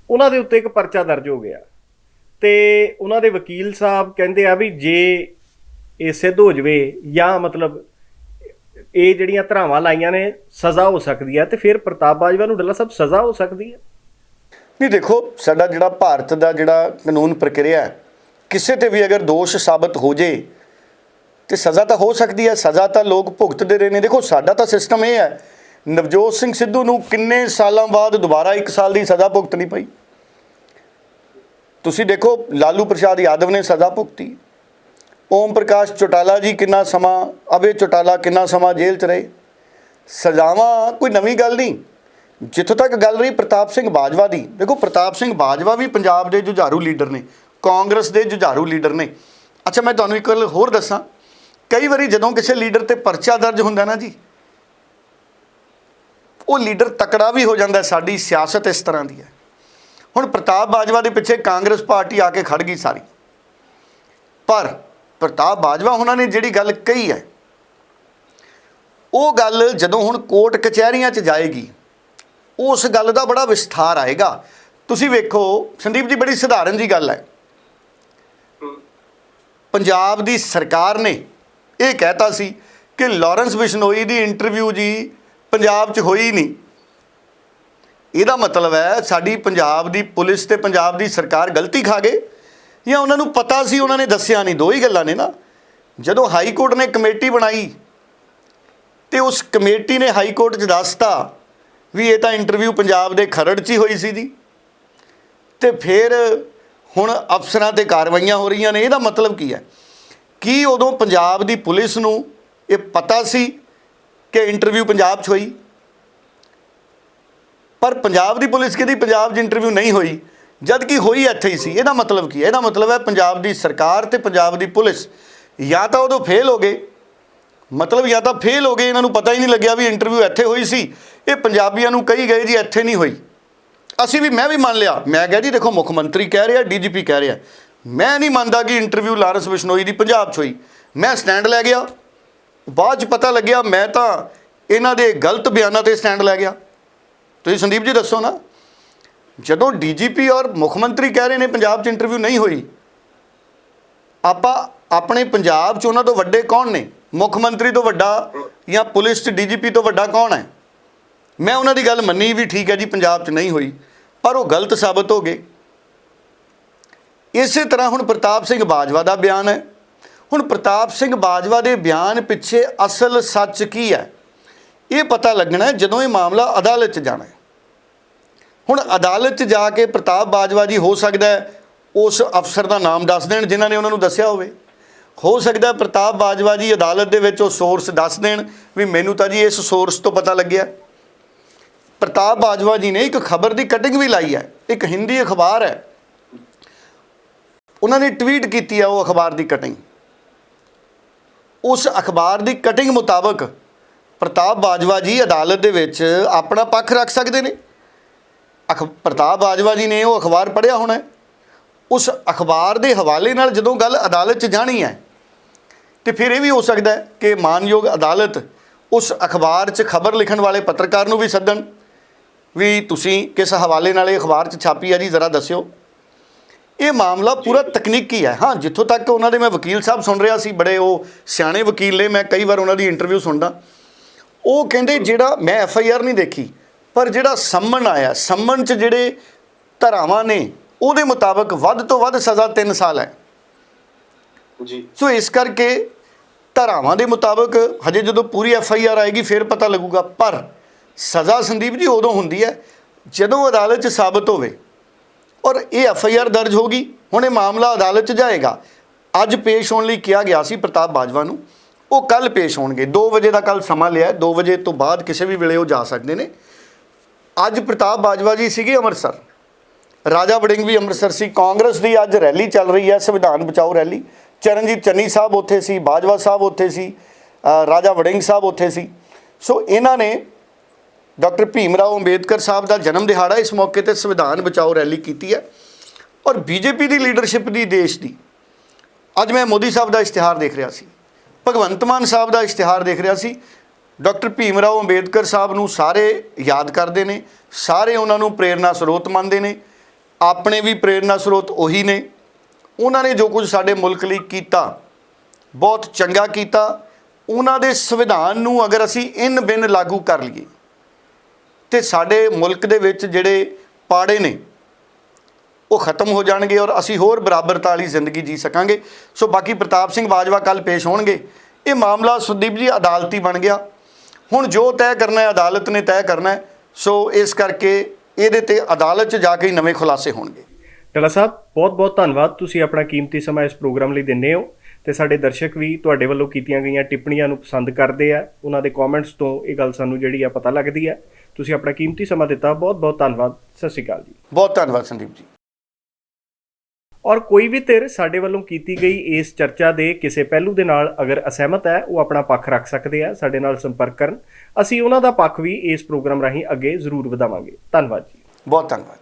Speaker 1: ਉਹਨਾਂ ਦੇ ਉੱਤੇ ਇੱਕ ਪਰਚਾ ਦਰਜ ਹੋ ਗਿਆ। ਤੇ ਉਹਨਾਂ ਦੇ ਵਕੀਲ ਸਾਹਿਬ ਕਹਿੰਦੇ ਆ ਵੀ ਜੇ ਇਹ ਸਿੱਧ ਹੋ ਜਵੇ ਜਾਂ ਮਤਲਬ ਇਹ ਜਿਹੜੀਆਂ ਧਰਾਵਾਂ ਲਾਈਆਂ ਨੇ, ਸਜ਼ਾ ਹੋ ਸਕਦੀ ਹੈ ਤੇ ਫਿਰ ਪ੍ਰਤਾਪ ਬਾਜਵਾ ਨੂੰ ਡੱਲਾ ਸਾਹਿਬ ਸਜ਼ਾ ਹੋ ਸਕਦੀ ਹੈ।
Speaker 2: ਨਹੀਂ, ਦੇਖੋ, ਸਾਡਾ ਜਿਹੜਾ ਭਾਰਤ ਦਾ ਜਿਹੜਾ ਕਾਨੂੰਨ ਪ੍ਰਕਿਰਿਆ ਹੈ, ਕਿਸੇ ਤੇ ਵੀ ਅਗਰ ਦੋਸ਼ ਸਾਬਤ ਹੋ ਜੇ, ਤੇ ਸਜ਼ਾ ਤਾਂ ਹੋ ਸਕਦੀ ਹੈ, ਸਜ਼ਾ ਤਾਂ ਲੋਕ ਭੁਗਤਦੇ ਰਹੇ ਨੇ। ਦੇਖੋ, ਸਾਡਾ ਤਾਂ ਸਿਸਟਮ ਇਹ ਹੈ, ਨਵਜੋਤ ਸਿੰਘ ਸਿੱਧੂ ਨੂੰ ਕਿੰਨੇ ਸਾਲਾਂ ਬਾਅਦ ਦੁਬਾਰਾ 1 ਸਾਲ ਦੀ ਸਜ਼ਾ ਭੁਗਤਣੀ ਪਈ? ਤੁਸੀਂ ਦੇਖੋ, ਲਾਲੂ ਪ੍ਰਸਾਦ ਯਾਦਵ ਨੇ ਸਜ਼ਾ ਭੁਗਤੀ। ਓਮ ਪ੍ਰਕਾਸ਼ ਚੋਟਾਲਾ ਜੀ, ਕਿੰਨਾ ਸਮਾਂ, ਅਬੇ ਚੋਟਾਲਾ ਕਿੰਨਾ ਸਮਾਂ ਜੇਲ੍ਹ 'ਚ ਰਹੇ? ਸਜ਼ਾਵਾਂ ਕੋਈ ਨਵੀਂ ਗੱਲ ਨਹੀਂ। ਜਿੱਥੋਂ ਤੱਕ ਗੱਲ ਰਹੀ ਪ੍ਰਤਾਪ ਸਿੰਘ ਬਾਜਵਾ ਦੀ। ਦੇਖੋ, ਪ੍ਰਤਾਪ ਸਿੰਘ ਬਾਜਵਾ ਵੀ ਪੰਜਾਬ ਦੇ ਜੁਝਾਰੂ ਲੀਡਰ ਨੇ, ਕਾਂਗਰਸ ਦੇ ਜੁਝਾਰੂ ਲੀਡਰ ਨੇ। ਅੱਛਾ, ਮੈਂ ਤੁਹਾਨੂੰ ਇੱਕ ਗੱਲ ਹੋਰ ਦੱਸਾਂ। ਕਈ ਵਾਰੀ ਜਦੋਂ ਕਿਸੇ ਲੀਡਰ ਤੇ ਪਰਚਾ ਦਰਜ ਹੁੰਦਾ ਨਾ ਜੀ, ਉਹ ਲੀਡਰ ਤਕੜਾ ਵੀ ਹੋ ਜਾਂਦਾ, ਸਾਡੀ ਸਿਆਸਤ ਇਸ ਤਰ੍ਹਾਂ ਦੀ ਹੈ। ਹੁਣ ਪ੍ਰਤਾਪ ਬਾਜਵਾ ਦੇ ਪਿੱਛੇ ਕਾਂਗਰਸ ਪਾਰਟੀ ਆ ਕੇ ਖੜ ਗਈ ਸਾਰੀ। ਪਰ ਪ੍ਰਤਾਪ ਬਾਜਵਾ ਉਹਨਾਂ ਨੇ ਜਿਹੜੀ ਗੱਲ ਕਹੀ ਹੈ, ਉਹ ਗੱਲ ਜਦੋਂ ਹੁਣ ਕੋਰਟ ਕਚਹਿਰੀਆਂ 'ਚ ਜਾਏਗੀ, ਉਸ ਗੱਲ ਦਾ ਬੜਾ ਵਿਸਥਾਰ ਆਏਗਾ। ਤੁਸੀਂ ਵੇਖੋ, ਸੰਦੀਪ ਜੀ ਬੜੀ ਸਧਾਰਨ ਜੀ ਗੱਲ ਹੈ। ਪੰਜਾਬ ਦੀ ਸਰਕਾਰ ਨੇ ਇਹ ਕਹਿਤਾ ਸੀ ਕਿ ਲਾਰੈਂਸ ਬਿਸ਼ਨੋਈ ਦੀ ਇੰਟਰਵਿਊ ਜੀ ਪੰਜਾਬ 'ਚ ਹੋਈ ਨਹੀਂ। ਇਹਦਾ ਮਤਲਬ ਹੈ ਸਾਡੀ ਪੰਜਾਬ ਦੀ ਪੁਲਿਸ ਤੇ ਪੰਜਾਬ ਦੀ ਸਰਕਾਰ ਗਲਤੀ ਖਾ ਗਏ। ਜਾਂ ਉਹਨਾਂ ਨੂੰ ਪਤਾ ਸੀ, ਉਹਨਾਂ ਨੇ ਦੱਸਿਆ ਨਹੀਂ, ਦੋ ਹੀ ਗੱਲਾਂ ਨੇ ਨਾ। ਜਦੋਂ ਹਾਈ ਕੋਰਟ ਨੇ ਕਮੇਟੀ ਬਣਾਈ ਤੇ ਉਸ ਕਮੇਟੀ ਨੇ ਹਾਈ ਕੋਰਟ 'ਚ ਦੱਸਤਾ ਵੀ ਇਹ ਤਾਂ ਇੰਟਰਵਿਊ ਪੰਜਾਬ ਦੇ ਖਰੜ 'ਚ ਹੀ ਹੋਈ ਸੀ ਦੀ ਤੇ ਫਿਰ ਹੁਣ ਅਫਸਰਾਂ ਤੇ ਕਾਰਵਾਈਆਂ ਹੋ ਰਹੀਆਂ ਨੇ, ਇਹਦਾ ਮਤਲਬ ਕੀ ਹੈ? ਕੀ ਉਦੋਂ ਪੰਜਾਬ ਦੀ ਪੁਲਿਸ ਨੂੰ ਇਹ ਪਤਾ ਸੀ ਕਿ ਇੰਟਰਵਿਊ ਪੰਜਾਬ 'ਚ ਹੋਈ? ਪਰ ਪੰਜਾਬ ਦੀ ਪੁਲਿਸ ਕਿਹਦੀ, ਪੰਜਾਬ 'ਚ ਇੰਟਰਵਿਊ ਨਹੀਂ ਹੋਈ। ਜਦ ਕਿ ਹੋਈ ਇੱਥੇ ਹੀ ਸੀ। ਇਹਦਾ ਮਤਲਬ ਕੀ ਹੈ? ਇਹਦਾ ਮਤਲਬ ਹੈ ਪੰਜਾਬ ਦੀ ਸਰਕਾਰ ਤੇ ਪੰਜਾਬ ਦੀ ਪੁਲਿਸ ਜਾਂ ਤਾਂ ਉਦੋਂ ਫੇਲ ਹੋ ਗਏ। ਮਤਲਬ ਜਾਂ ਤਾਂ ਫੇਲ ਹੋ ਗਏ, ਇਹਨਾਂ ਨੂੰ ਪਤਾ ਹੀ ਨਹੀਂ ਲੱਗਿਆ ਵੀ ਇੰਟਰਵਿਊ ਇੱਥੇ ਹੋਈ ਸੀ। ਇਹ ਪੰਜਾਬੀਆਂ ਨੂੰ ਕਹੀ ਗਏ ਜੀ, ਇੱਥੇ ਨਹੀਂ ਹੋਈ। ਅਸੀਂ ਵੀ, ਮੈਂ ਵੀ ਮੰਨ ਲਿਆ। ਮੈਂ ਕਿਹਾ ਜੀ, ਦੇਖੋ, ਮੁੱਖ ਮੰਤਰੀ ਕਹਿ ਰਿਹਾ, ਡੀਜੀਪੀ ਕਹਿ ਰਿਹਾ। ਮੈਂ ਨਹੀਂ ਮੰਨਦਾ ਕਿ ਇੰਟਰਵਿਊ ਲਾਰੈਂਸ ਬਿਸ਼ਨੋਈ ਦੀ ਪੰਜਾਬ 'ਚ ਹੋਈ। ਮੈਂ ਸਟੈਂਡ ਲੈ ਗਿਆ। ਬਾਅਦ 'ਚ ਪਤਾ ਲੱਗਿਆ, ਮੈਂ ਤਾਂ ਇਹਨਾਂ ਦੇ ਗਲਤ ਬਿਆਨਾਂ ਤੇ ਸਟੈਂਡ ਲੈ ਗਿਆ। ਤੁਸੀਂ ਸੰਦੀਪ ਜੀ ਦੱਸੋ ਨਾ। ਜਦੋਂ ਡੀਜੀਪੀ ਔਰ ਮੁੱਖ ਮੰਤਰੀ ਕਹਿ ਰਹੇ ਨੇ ਪੰਜਾਬ 'ਚ ਇੰਟਰਵਿਊ ਨਹੀਂ ਹੋਈ, ਆਪਾਂ ਆਪਣੇ ਪੰਜਾਬ 'ਚ ਉਹਨਾਂ ਤੋਂ ਵੱਡੇ ਕੌਣ ਨੇ? ਮੁੱਖ ਮੰਤਰੀ ਤੋਂ ਵੱਡਾ ਜਾਂ ਪੁਲਿਸ 'ਚ ਡੀਜੀਪੀ ਤੋਂ ਵੱਡਾ ਕੌਣ ਹੈ? ਮੈਂ ਉਹਨਾਂ ਦੀ ਗੱਲ ਮੰਨੀ ਵੀ ਠੀਕ ਹੈ ਜੀ, ਪੰਜਾਬ 'ਚ ਨਹੀਂ ਹੋਈ, ਪਰ ਉਹ ਗਲਤ ਸਾਬਤ ਹੋ ਗਏ। ਇਸੇ ਤਰ੍ਹਾਂ ਹੁਣ ਪ੍ਰਤਾਪ ਸਿੰਘ ਬਾਜਵਾ ਦਾ ਬਿਆਨ ਹੈ। ਹੁਣ ਪ੍ਰਤਾਪ ਸਿੰਘ ਬਾਜਵਾ ਦੇ ਬਿਆਨ ਪਿੱਛੇ ਅਸਲ ਸੱਚ ਕੀ ਹੈ? ਇਹ ਪਤਾ ਲੱਗਣਾ ਜਦੋਂ ਇਹ ਮਾਮਲਾ ਅਦਾਲਤ 'ਚ ਜਾਣਾ ਹੈ। ਹੁਣ ਅਦਾਲਤ 'ਚ ਜਾ ਕੇ ਪ੍ਰਤਾਪ ਬਾਜਵਾ ਜੀ ਹੋ ਸਕਦਾ ਉਸ ਅਫਸਰ ਦਾ ਨਾਮ ਦੱਸ ਦੇਣ ਜਿਨ੍ਹਾਂ ਨੇ ਉਹਨਾਂ ਨੂੰ ਦੱਸਿਆ ਹੋਵੇ। ਹੋ ਸਕਦਾ ਪ੍ਰਤਾਪ ਬਾਜਵਾ ਜੀ ਅਦਾਲਤ ਦੇ ਵਿੱਚ ਉਹ ਸੋਰਸ ਦੱਸ ਦੇਣ ਵੀ ਮੈਨੂੰ ਤਾਂ ਜੀ ਇਸ ਸੋਰਸ ਤੋਂ ਪਤਾ ਲੱਗਿਆ। ਪ੍ਰਤਾਪ ਬਾਜਵਾ ਜੀ ਨੇ ਇੱਕ ਖਬਰ ਦੀ ਕਟਿੰਗ ਵੀ ਲਾਈ ਹੈ, ਇੱਕ ਹਿੰਦੀ ਅਖਬਾਰ ਹੈ। ਉਹਨਾਂ ਨੇ ਟਵੀਟ ਕੀਤੀ ਹੈ ਉਹ ਅਖਬਾਰ ਦੀ ਕਟਿੰਗ ਉਸ ਅਖਬਾਰ ਦੀ ਕਟਿੰਗ ਮੁਤਾਬਕ ਪ੍ਰਤਾਪ ਬਾਜਵਾ ਜੀ ਅਦਾਲਤ ਦੇ ਵਿੱਚ ਆਪਣਾ ਪੱਖ ਰੱਖ ਸਕਦੇ ਨੇ। ਅਖ ਪ੍ਰਤਾਪ ਬਾਜਵਾ ਜੀ ਨੇ ਉਹ ਅਖਬਾਰ ਪੜ੍ਹਿਆ ਹੋਣਾ। ਉਸ ਅਖਬਾਰ ਦੇ ਹਵਾਲੇ ਨਾਲ ਜਦੋਂ ਗੱਲ ਅਦਾਲਤ 'ਚ ਜਾਣੀ ਹੈ ਤੇ ਫਿਰ ਇਹ ਵੀ ਹੋ ਸਕਦਾ ਹੈ ਕਿ ਮਾਨਯੋਗ ਅਦਾਲਤ ਉਸ ਅਖਬਾਰ 'ਚ ਖਬਰ ਲਿਖਣ ਵਾਲੇ ਪੱਤਰਕਾਰ ਨੂੰ ਵੀ ਸੱਦਣ। ਵੀ ਤੁਸੀਂ ਕਿਸ ਹਵਾਲੇ ਨਾਲ ਇਹ ਅਖਬਾਰ 'ਚ ਛਾਪੀ ਹੈ ਜੀ ਜ਼ਰਾ ਦੱਸਿਓ। ਇਹ ਮਾਮਲਾ ਪੂਰਾ ਤਕਨੀਕੀ ਹੈ। ਹਾਂ ਜਿੱਥੋਂ ਤੱਕ ਉਹਨਾਂ ਦੇ ਮੈਂ ਵਕੀਲ ਸਾਹਿਬ ਸੁਣ ਰਿਹਾ ਸੀ ਬੜੇ ਉਹ ਸਿਆਣੇ ਵਕੀਲ ਨੇ ਮੈਂ ਕਈ ਵਾਰ ਉਹਨਾਂ ਦੀ ਇੰਟਰਵਿਊ ਸੁਣਦਾ। ਉਹ ਕਹਿੰਦੇ ਜਿਹੜਾ ਮੈਂ ਐਫ ਆਈ ਆਰ ਨਹੀਂ ਦੇਖੀ ਪਰ ਜਿਹੜਾ ਸੰਮਨ ਆਇਆ ਸੰਮਨ 'ਚ ਜਿਹੜੇ ਧਾਰਾਵਾਂ ਨੇ ਉਹਦੇ ਮੁਤਾਬਕ ਵੱਧ ਤੋਂ ਵੱਧ ਸਜ਼ਾ 3 ਸਾਲ ਹੈ।
Speaker 3: ਜੀ।
Speaker 2: ਸੋ ਇਸ ਕਰਕੇ ਧਾਰਾਵਾਂ ਦੇ ਮੁਤਾਬਕ ਹਜੇ ਜਦੋਂ ਪੂਰੀ ਐਫ ਆਈ ਆਰ ਆਏਗੀ ਫਿਰ ਪਤਾ ਲੱਗੂਗਾ। ਪਰ ਸਜ਼ਾ ਸੰਦੀਪ ਜੀ ਉਦੋਂ ਹੁੰਦੀ ਹੈ ਜਦੋਂ ਅਦਾਲਤ 'ਚ ਸਾਬਤ ਹੋਵੇ ਔਰ ਇਹ ਐਫ ਆਈ ਆਰ ਦਰਜ ਹੋਗੀ ਹੁਣ ਇਹ ਮਾਮਲਾ ਅਦਾਲਤ 'ਚ ਜਾਏਗਾ। ਅੱਜ ਪੇਸ਼ ਹੋਣ ਲਈ ਕਿਹਾ ਗਿਆ ਸੀ ਪ੍ਰਤਾਪ ਬਾਜਵਾ ਨੂੰ। ਉਹ ਕੱਲ ਪੇਸ਼ ਹੋਣਗੇ। 2 ਵਜੇ ਦਾ ਕੱਲ ਸਮਾਂ ਲਿਆ। 2 ਵਜੇ ਤੋਂ ਬਾਅਦ ਕਿਸੇ ਵੀ ਵੇਲੇ ਉਹ ਜਾ ਸਕਦੇ ਨੇ। ਅੱਜ ਪ੍ਰਤਾਪ ਬਾਜਵਾ ਜੀ ਸੀਗੇ ਅੰਮ੍ਰਿਤਸਰ। ਰਾਜਾ ਵੜਿੰਗ ਵੀ ਅੰਮ੍ਰਿਤਸਰ ਸੀ। ਕਾਂਗਰਸ ਦੀ ਅੱਜ ਰੈਲੀ ਚੱਲ ਰਹੀ ਹੈ, ਸੰਵਿਧਾਨ ਬਚਾਓ ਰੈਲੀ। ਚਰਨਜੀਤ ਚੰਨੀ ਸਾਹਿਬ ਉੱਥੇ ਸੀ, ਬਾਜਵਾ ਸਾਹਿਬ ਉੱਥੇ ਸੀ ਰਾਜਾ ਵੜਿੰਗ ਸਾਹਿਬ ਉੱਥੇ ਸੀ। ਸੋ ਇਹਨਾਂ ਨੇ ਡਾਕਟਰ ਭੀਮ ਰਾਓ ਅੰਬੇਦਕਰ ਸਾਹਿਬ ਦਾ ਜਨਮ ਦਿਹਾੜਾ ਇਸ ਮੌਕੇ ਤੇ ਸੰਵਿਧਾਨ ਬਚਾਓ ਰੈਲੀ ਕੀਤੀ ਹੈ। ਔਰ ਬੀਜੇਪੀ ਦੀ ਲੀਡਰਸ਼ਿਪ ਦੀ ਦੇਸ਼ ਦੀ। ਅੱਜ ਮੈਂ ਮੋਦੀ ਸਾਹਿਬ ਦਾ ਇਸ਼ਤਿਹਾਰ ਦੇਖ ਰਿਹਾ ਸੀ। ਭਗਵੰਤ ਮਾਨ ਸਾਹਿਬ ਦਾ ਇਸ਼ਤਿਹਾਰ ਦੇਖ ਰਿਹਾ ਸੀ। ਡਾਕਟਰ ਭੀਮ ਰਾਓ ਅੰਬੇਦਕਰ ਸਾਹਿਬ ਨੂੰ ਸਾਰੇ ਯਾਦ ਕਰਦੇ ਨੇ, ਸਾਰੇ ਉਹਨਾਂ ਨੂੰ ਪ੍ਰੇਰਨਾ ਸਰੋਤ ਮੰਨਦੇ ਨੇ, ਆਪਣੇ ਵੀ ਪ੍ਰੇਰਨਾ ਸਰੋਤ ਉਹੀ ਨੇ। ਉਹਨਾਂ ਨੇ ਜੋ ਕੁਝ ਸਾਡੇ ਮੁਲਕ ਲਈ ਕੀਤਾ, ਬਹੁਤ ਚੰਗਾ ਕੀਤਾ। ਉਹਨਾਂ ਦੇ ਸੰਵਿਧਾਨ ਨੂੰ ਅਗਰ ਅਸੀਂ ਇਨ ਬਿਨ ਲਾਗੂ ਕਰ ਲਈਏ, ਤੇ ਸਾਡੇ ਮੁਲਕ ਦੇ ਵਿੱਚ ਜਿਹੜੇ ਪਾੜੇ ਨੇ, ਉਹ ਖਤਮ ਹੋ ਜਾਣਗੇ ਔਰ ਅਸੀਂ ਹੋਰ ਬਰਾਬਰਤਾ ਵਾਲੀ ਜ਼ਿੰਦਗੀ ਜੀ ਸਕਾਂਗੇ। ਸੋ ਬਾਕੀ ਪ੍ਰਤਾਪ ਸਿੰਘ ਬਾਜਵਾ ਕੱਲ ਪੇਸ਼ ਹੋਣਗੇ। ਇਹ ਮਾਮਲਾ ਸੁਦੀਪ ਜੀ ਅਦਾਲਤੀ ਬਣ ਗਿਆ। ਹੁਣ ਜੋ ਤੈਅ ਕਰਨਾ ਹੈ ਅਦਾਲਤ ਨੇ ਤੈਅ ਕਰਨਾ ਹੈ ਸੋ ਇਸ ਕਰਕੇ ਇਹਦੇ ਤੇ ਅਦਾਲਤ 'ਚ ਜਾ ਕੇ ਨਵੇਂ ਖੁਲਾਸੇ ਹੋਣਗੇ।
Speaker 1: ਟਲਾ ਸਾਹਿਬ ਬਹੁਤ ਬਹੁਤ ਧੰਨਵਾਦ। ਤੁਸੀਂ ਆਪਣਾ ਕੀਮਤੀ ਸਮਾਂ ਇਸ ਪ੍ਰੋਗਰਾਮ ਲਈ ਦਿੰਦੇ ਹੋ ਤੇ ਸਾਡੇ ਦਰਸ਼ਕ ਵੀ ਤੁਹਾਡੇ ਵੱਲੋਂ ਕੀਤੀਆਂ ਗਈਆਂ ਟਿੱਪਣੀਆਂ ਨੂੰ ਪਸੰਦ ਕਰਦੇ ਆ। ਉਹਨਾਂ ਦੇ ਕਮੈਂਟਸ ਤੋਂ ਇਹ ਗੱਲ ਸਾਨੂੰ ਜਿਹੜੀ ਆ ਪਤਾ ਲੱਗਦੀ ਹੈ ਤੁਸੀਂ ਆਪਣਾ ਕੀਮਤੀ ਸਮਾਂ ਦਿੱਤਾ। ਬਹੁਤ ਬਹੁਤ ਧੰਨਵਾਦ। ਸਤਿ ਸ਼੍ਰੀ ਅਕਾਲ ਜੀ।
Speaker 2: ਬਹੁਤ ਧੰਨਵਾਦ ਸੰਦੀਪ ਜੀ।
Speaker 1: ਔਰ ਕੋਈ ਵੀ ਧਿਰ ਸਾਡੇ ਵੱਲੋਂ ਕੀਤੀ ਗਈ ਇਸ ਚਰਚਾ ਦੇ ਕਿਸੇ ਪਹਿਲੂ ਦੇ ਨਾਲ ਅਗਰ ਅਸਹਿਮਤ ਹੈ, ਉਹ ਆਪਣਾ ਪੱਖ ਰੱਖ ਸਕਦੇ ਆ, ਸਾਡੇ ਨਾਲ ਸੰਪਰਕ ਕਰਨ। ਅਸੀਂ ਉਹਨਾਂ ਦਾ ਪੱਖ ਵੀ ਇਸ ਪ੍ਰੋਗਰਾਮ ਰਾਹੀਂ ਅੱਗੇ ਜ਼ਰੂਰ ਵਧਾਵਾਂਗੇ। ਧੰਨਵਾਦ ਜੀ।
Speaker 2: ਬਹੁਤ ਧੰਨਵਾਦ।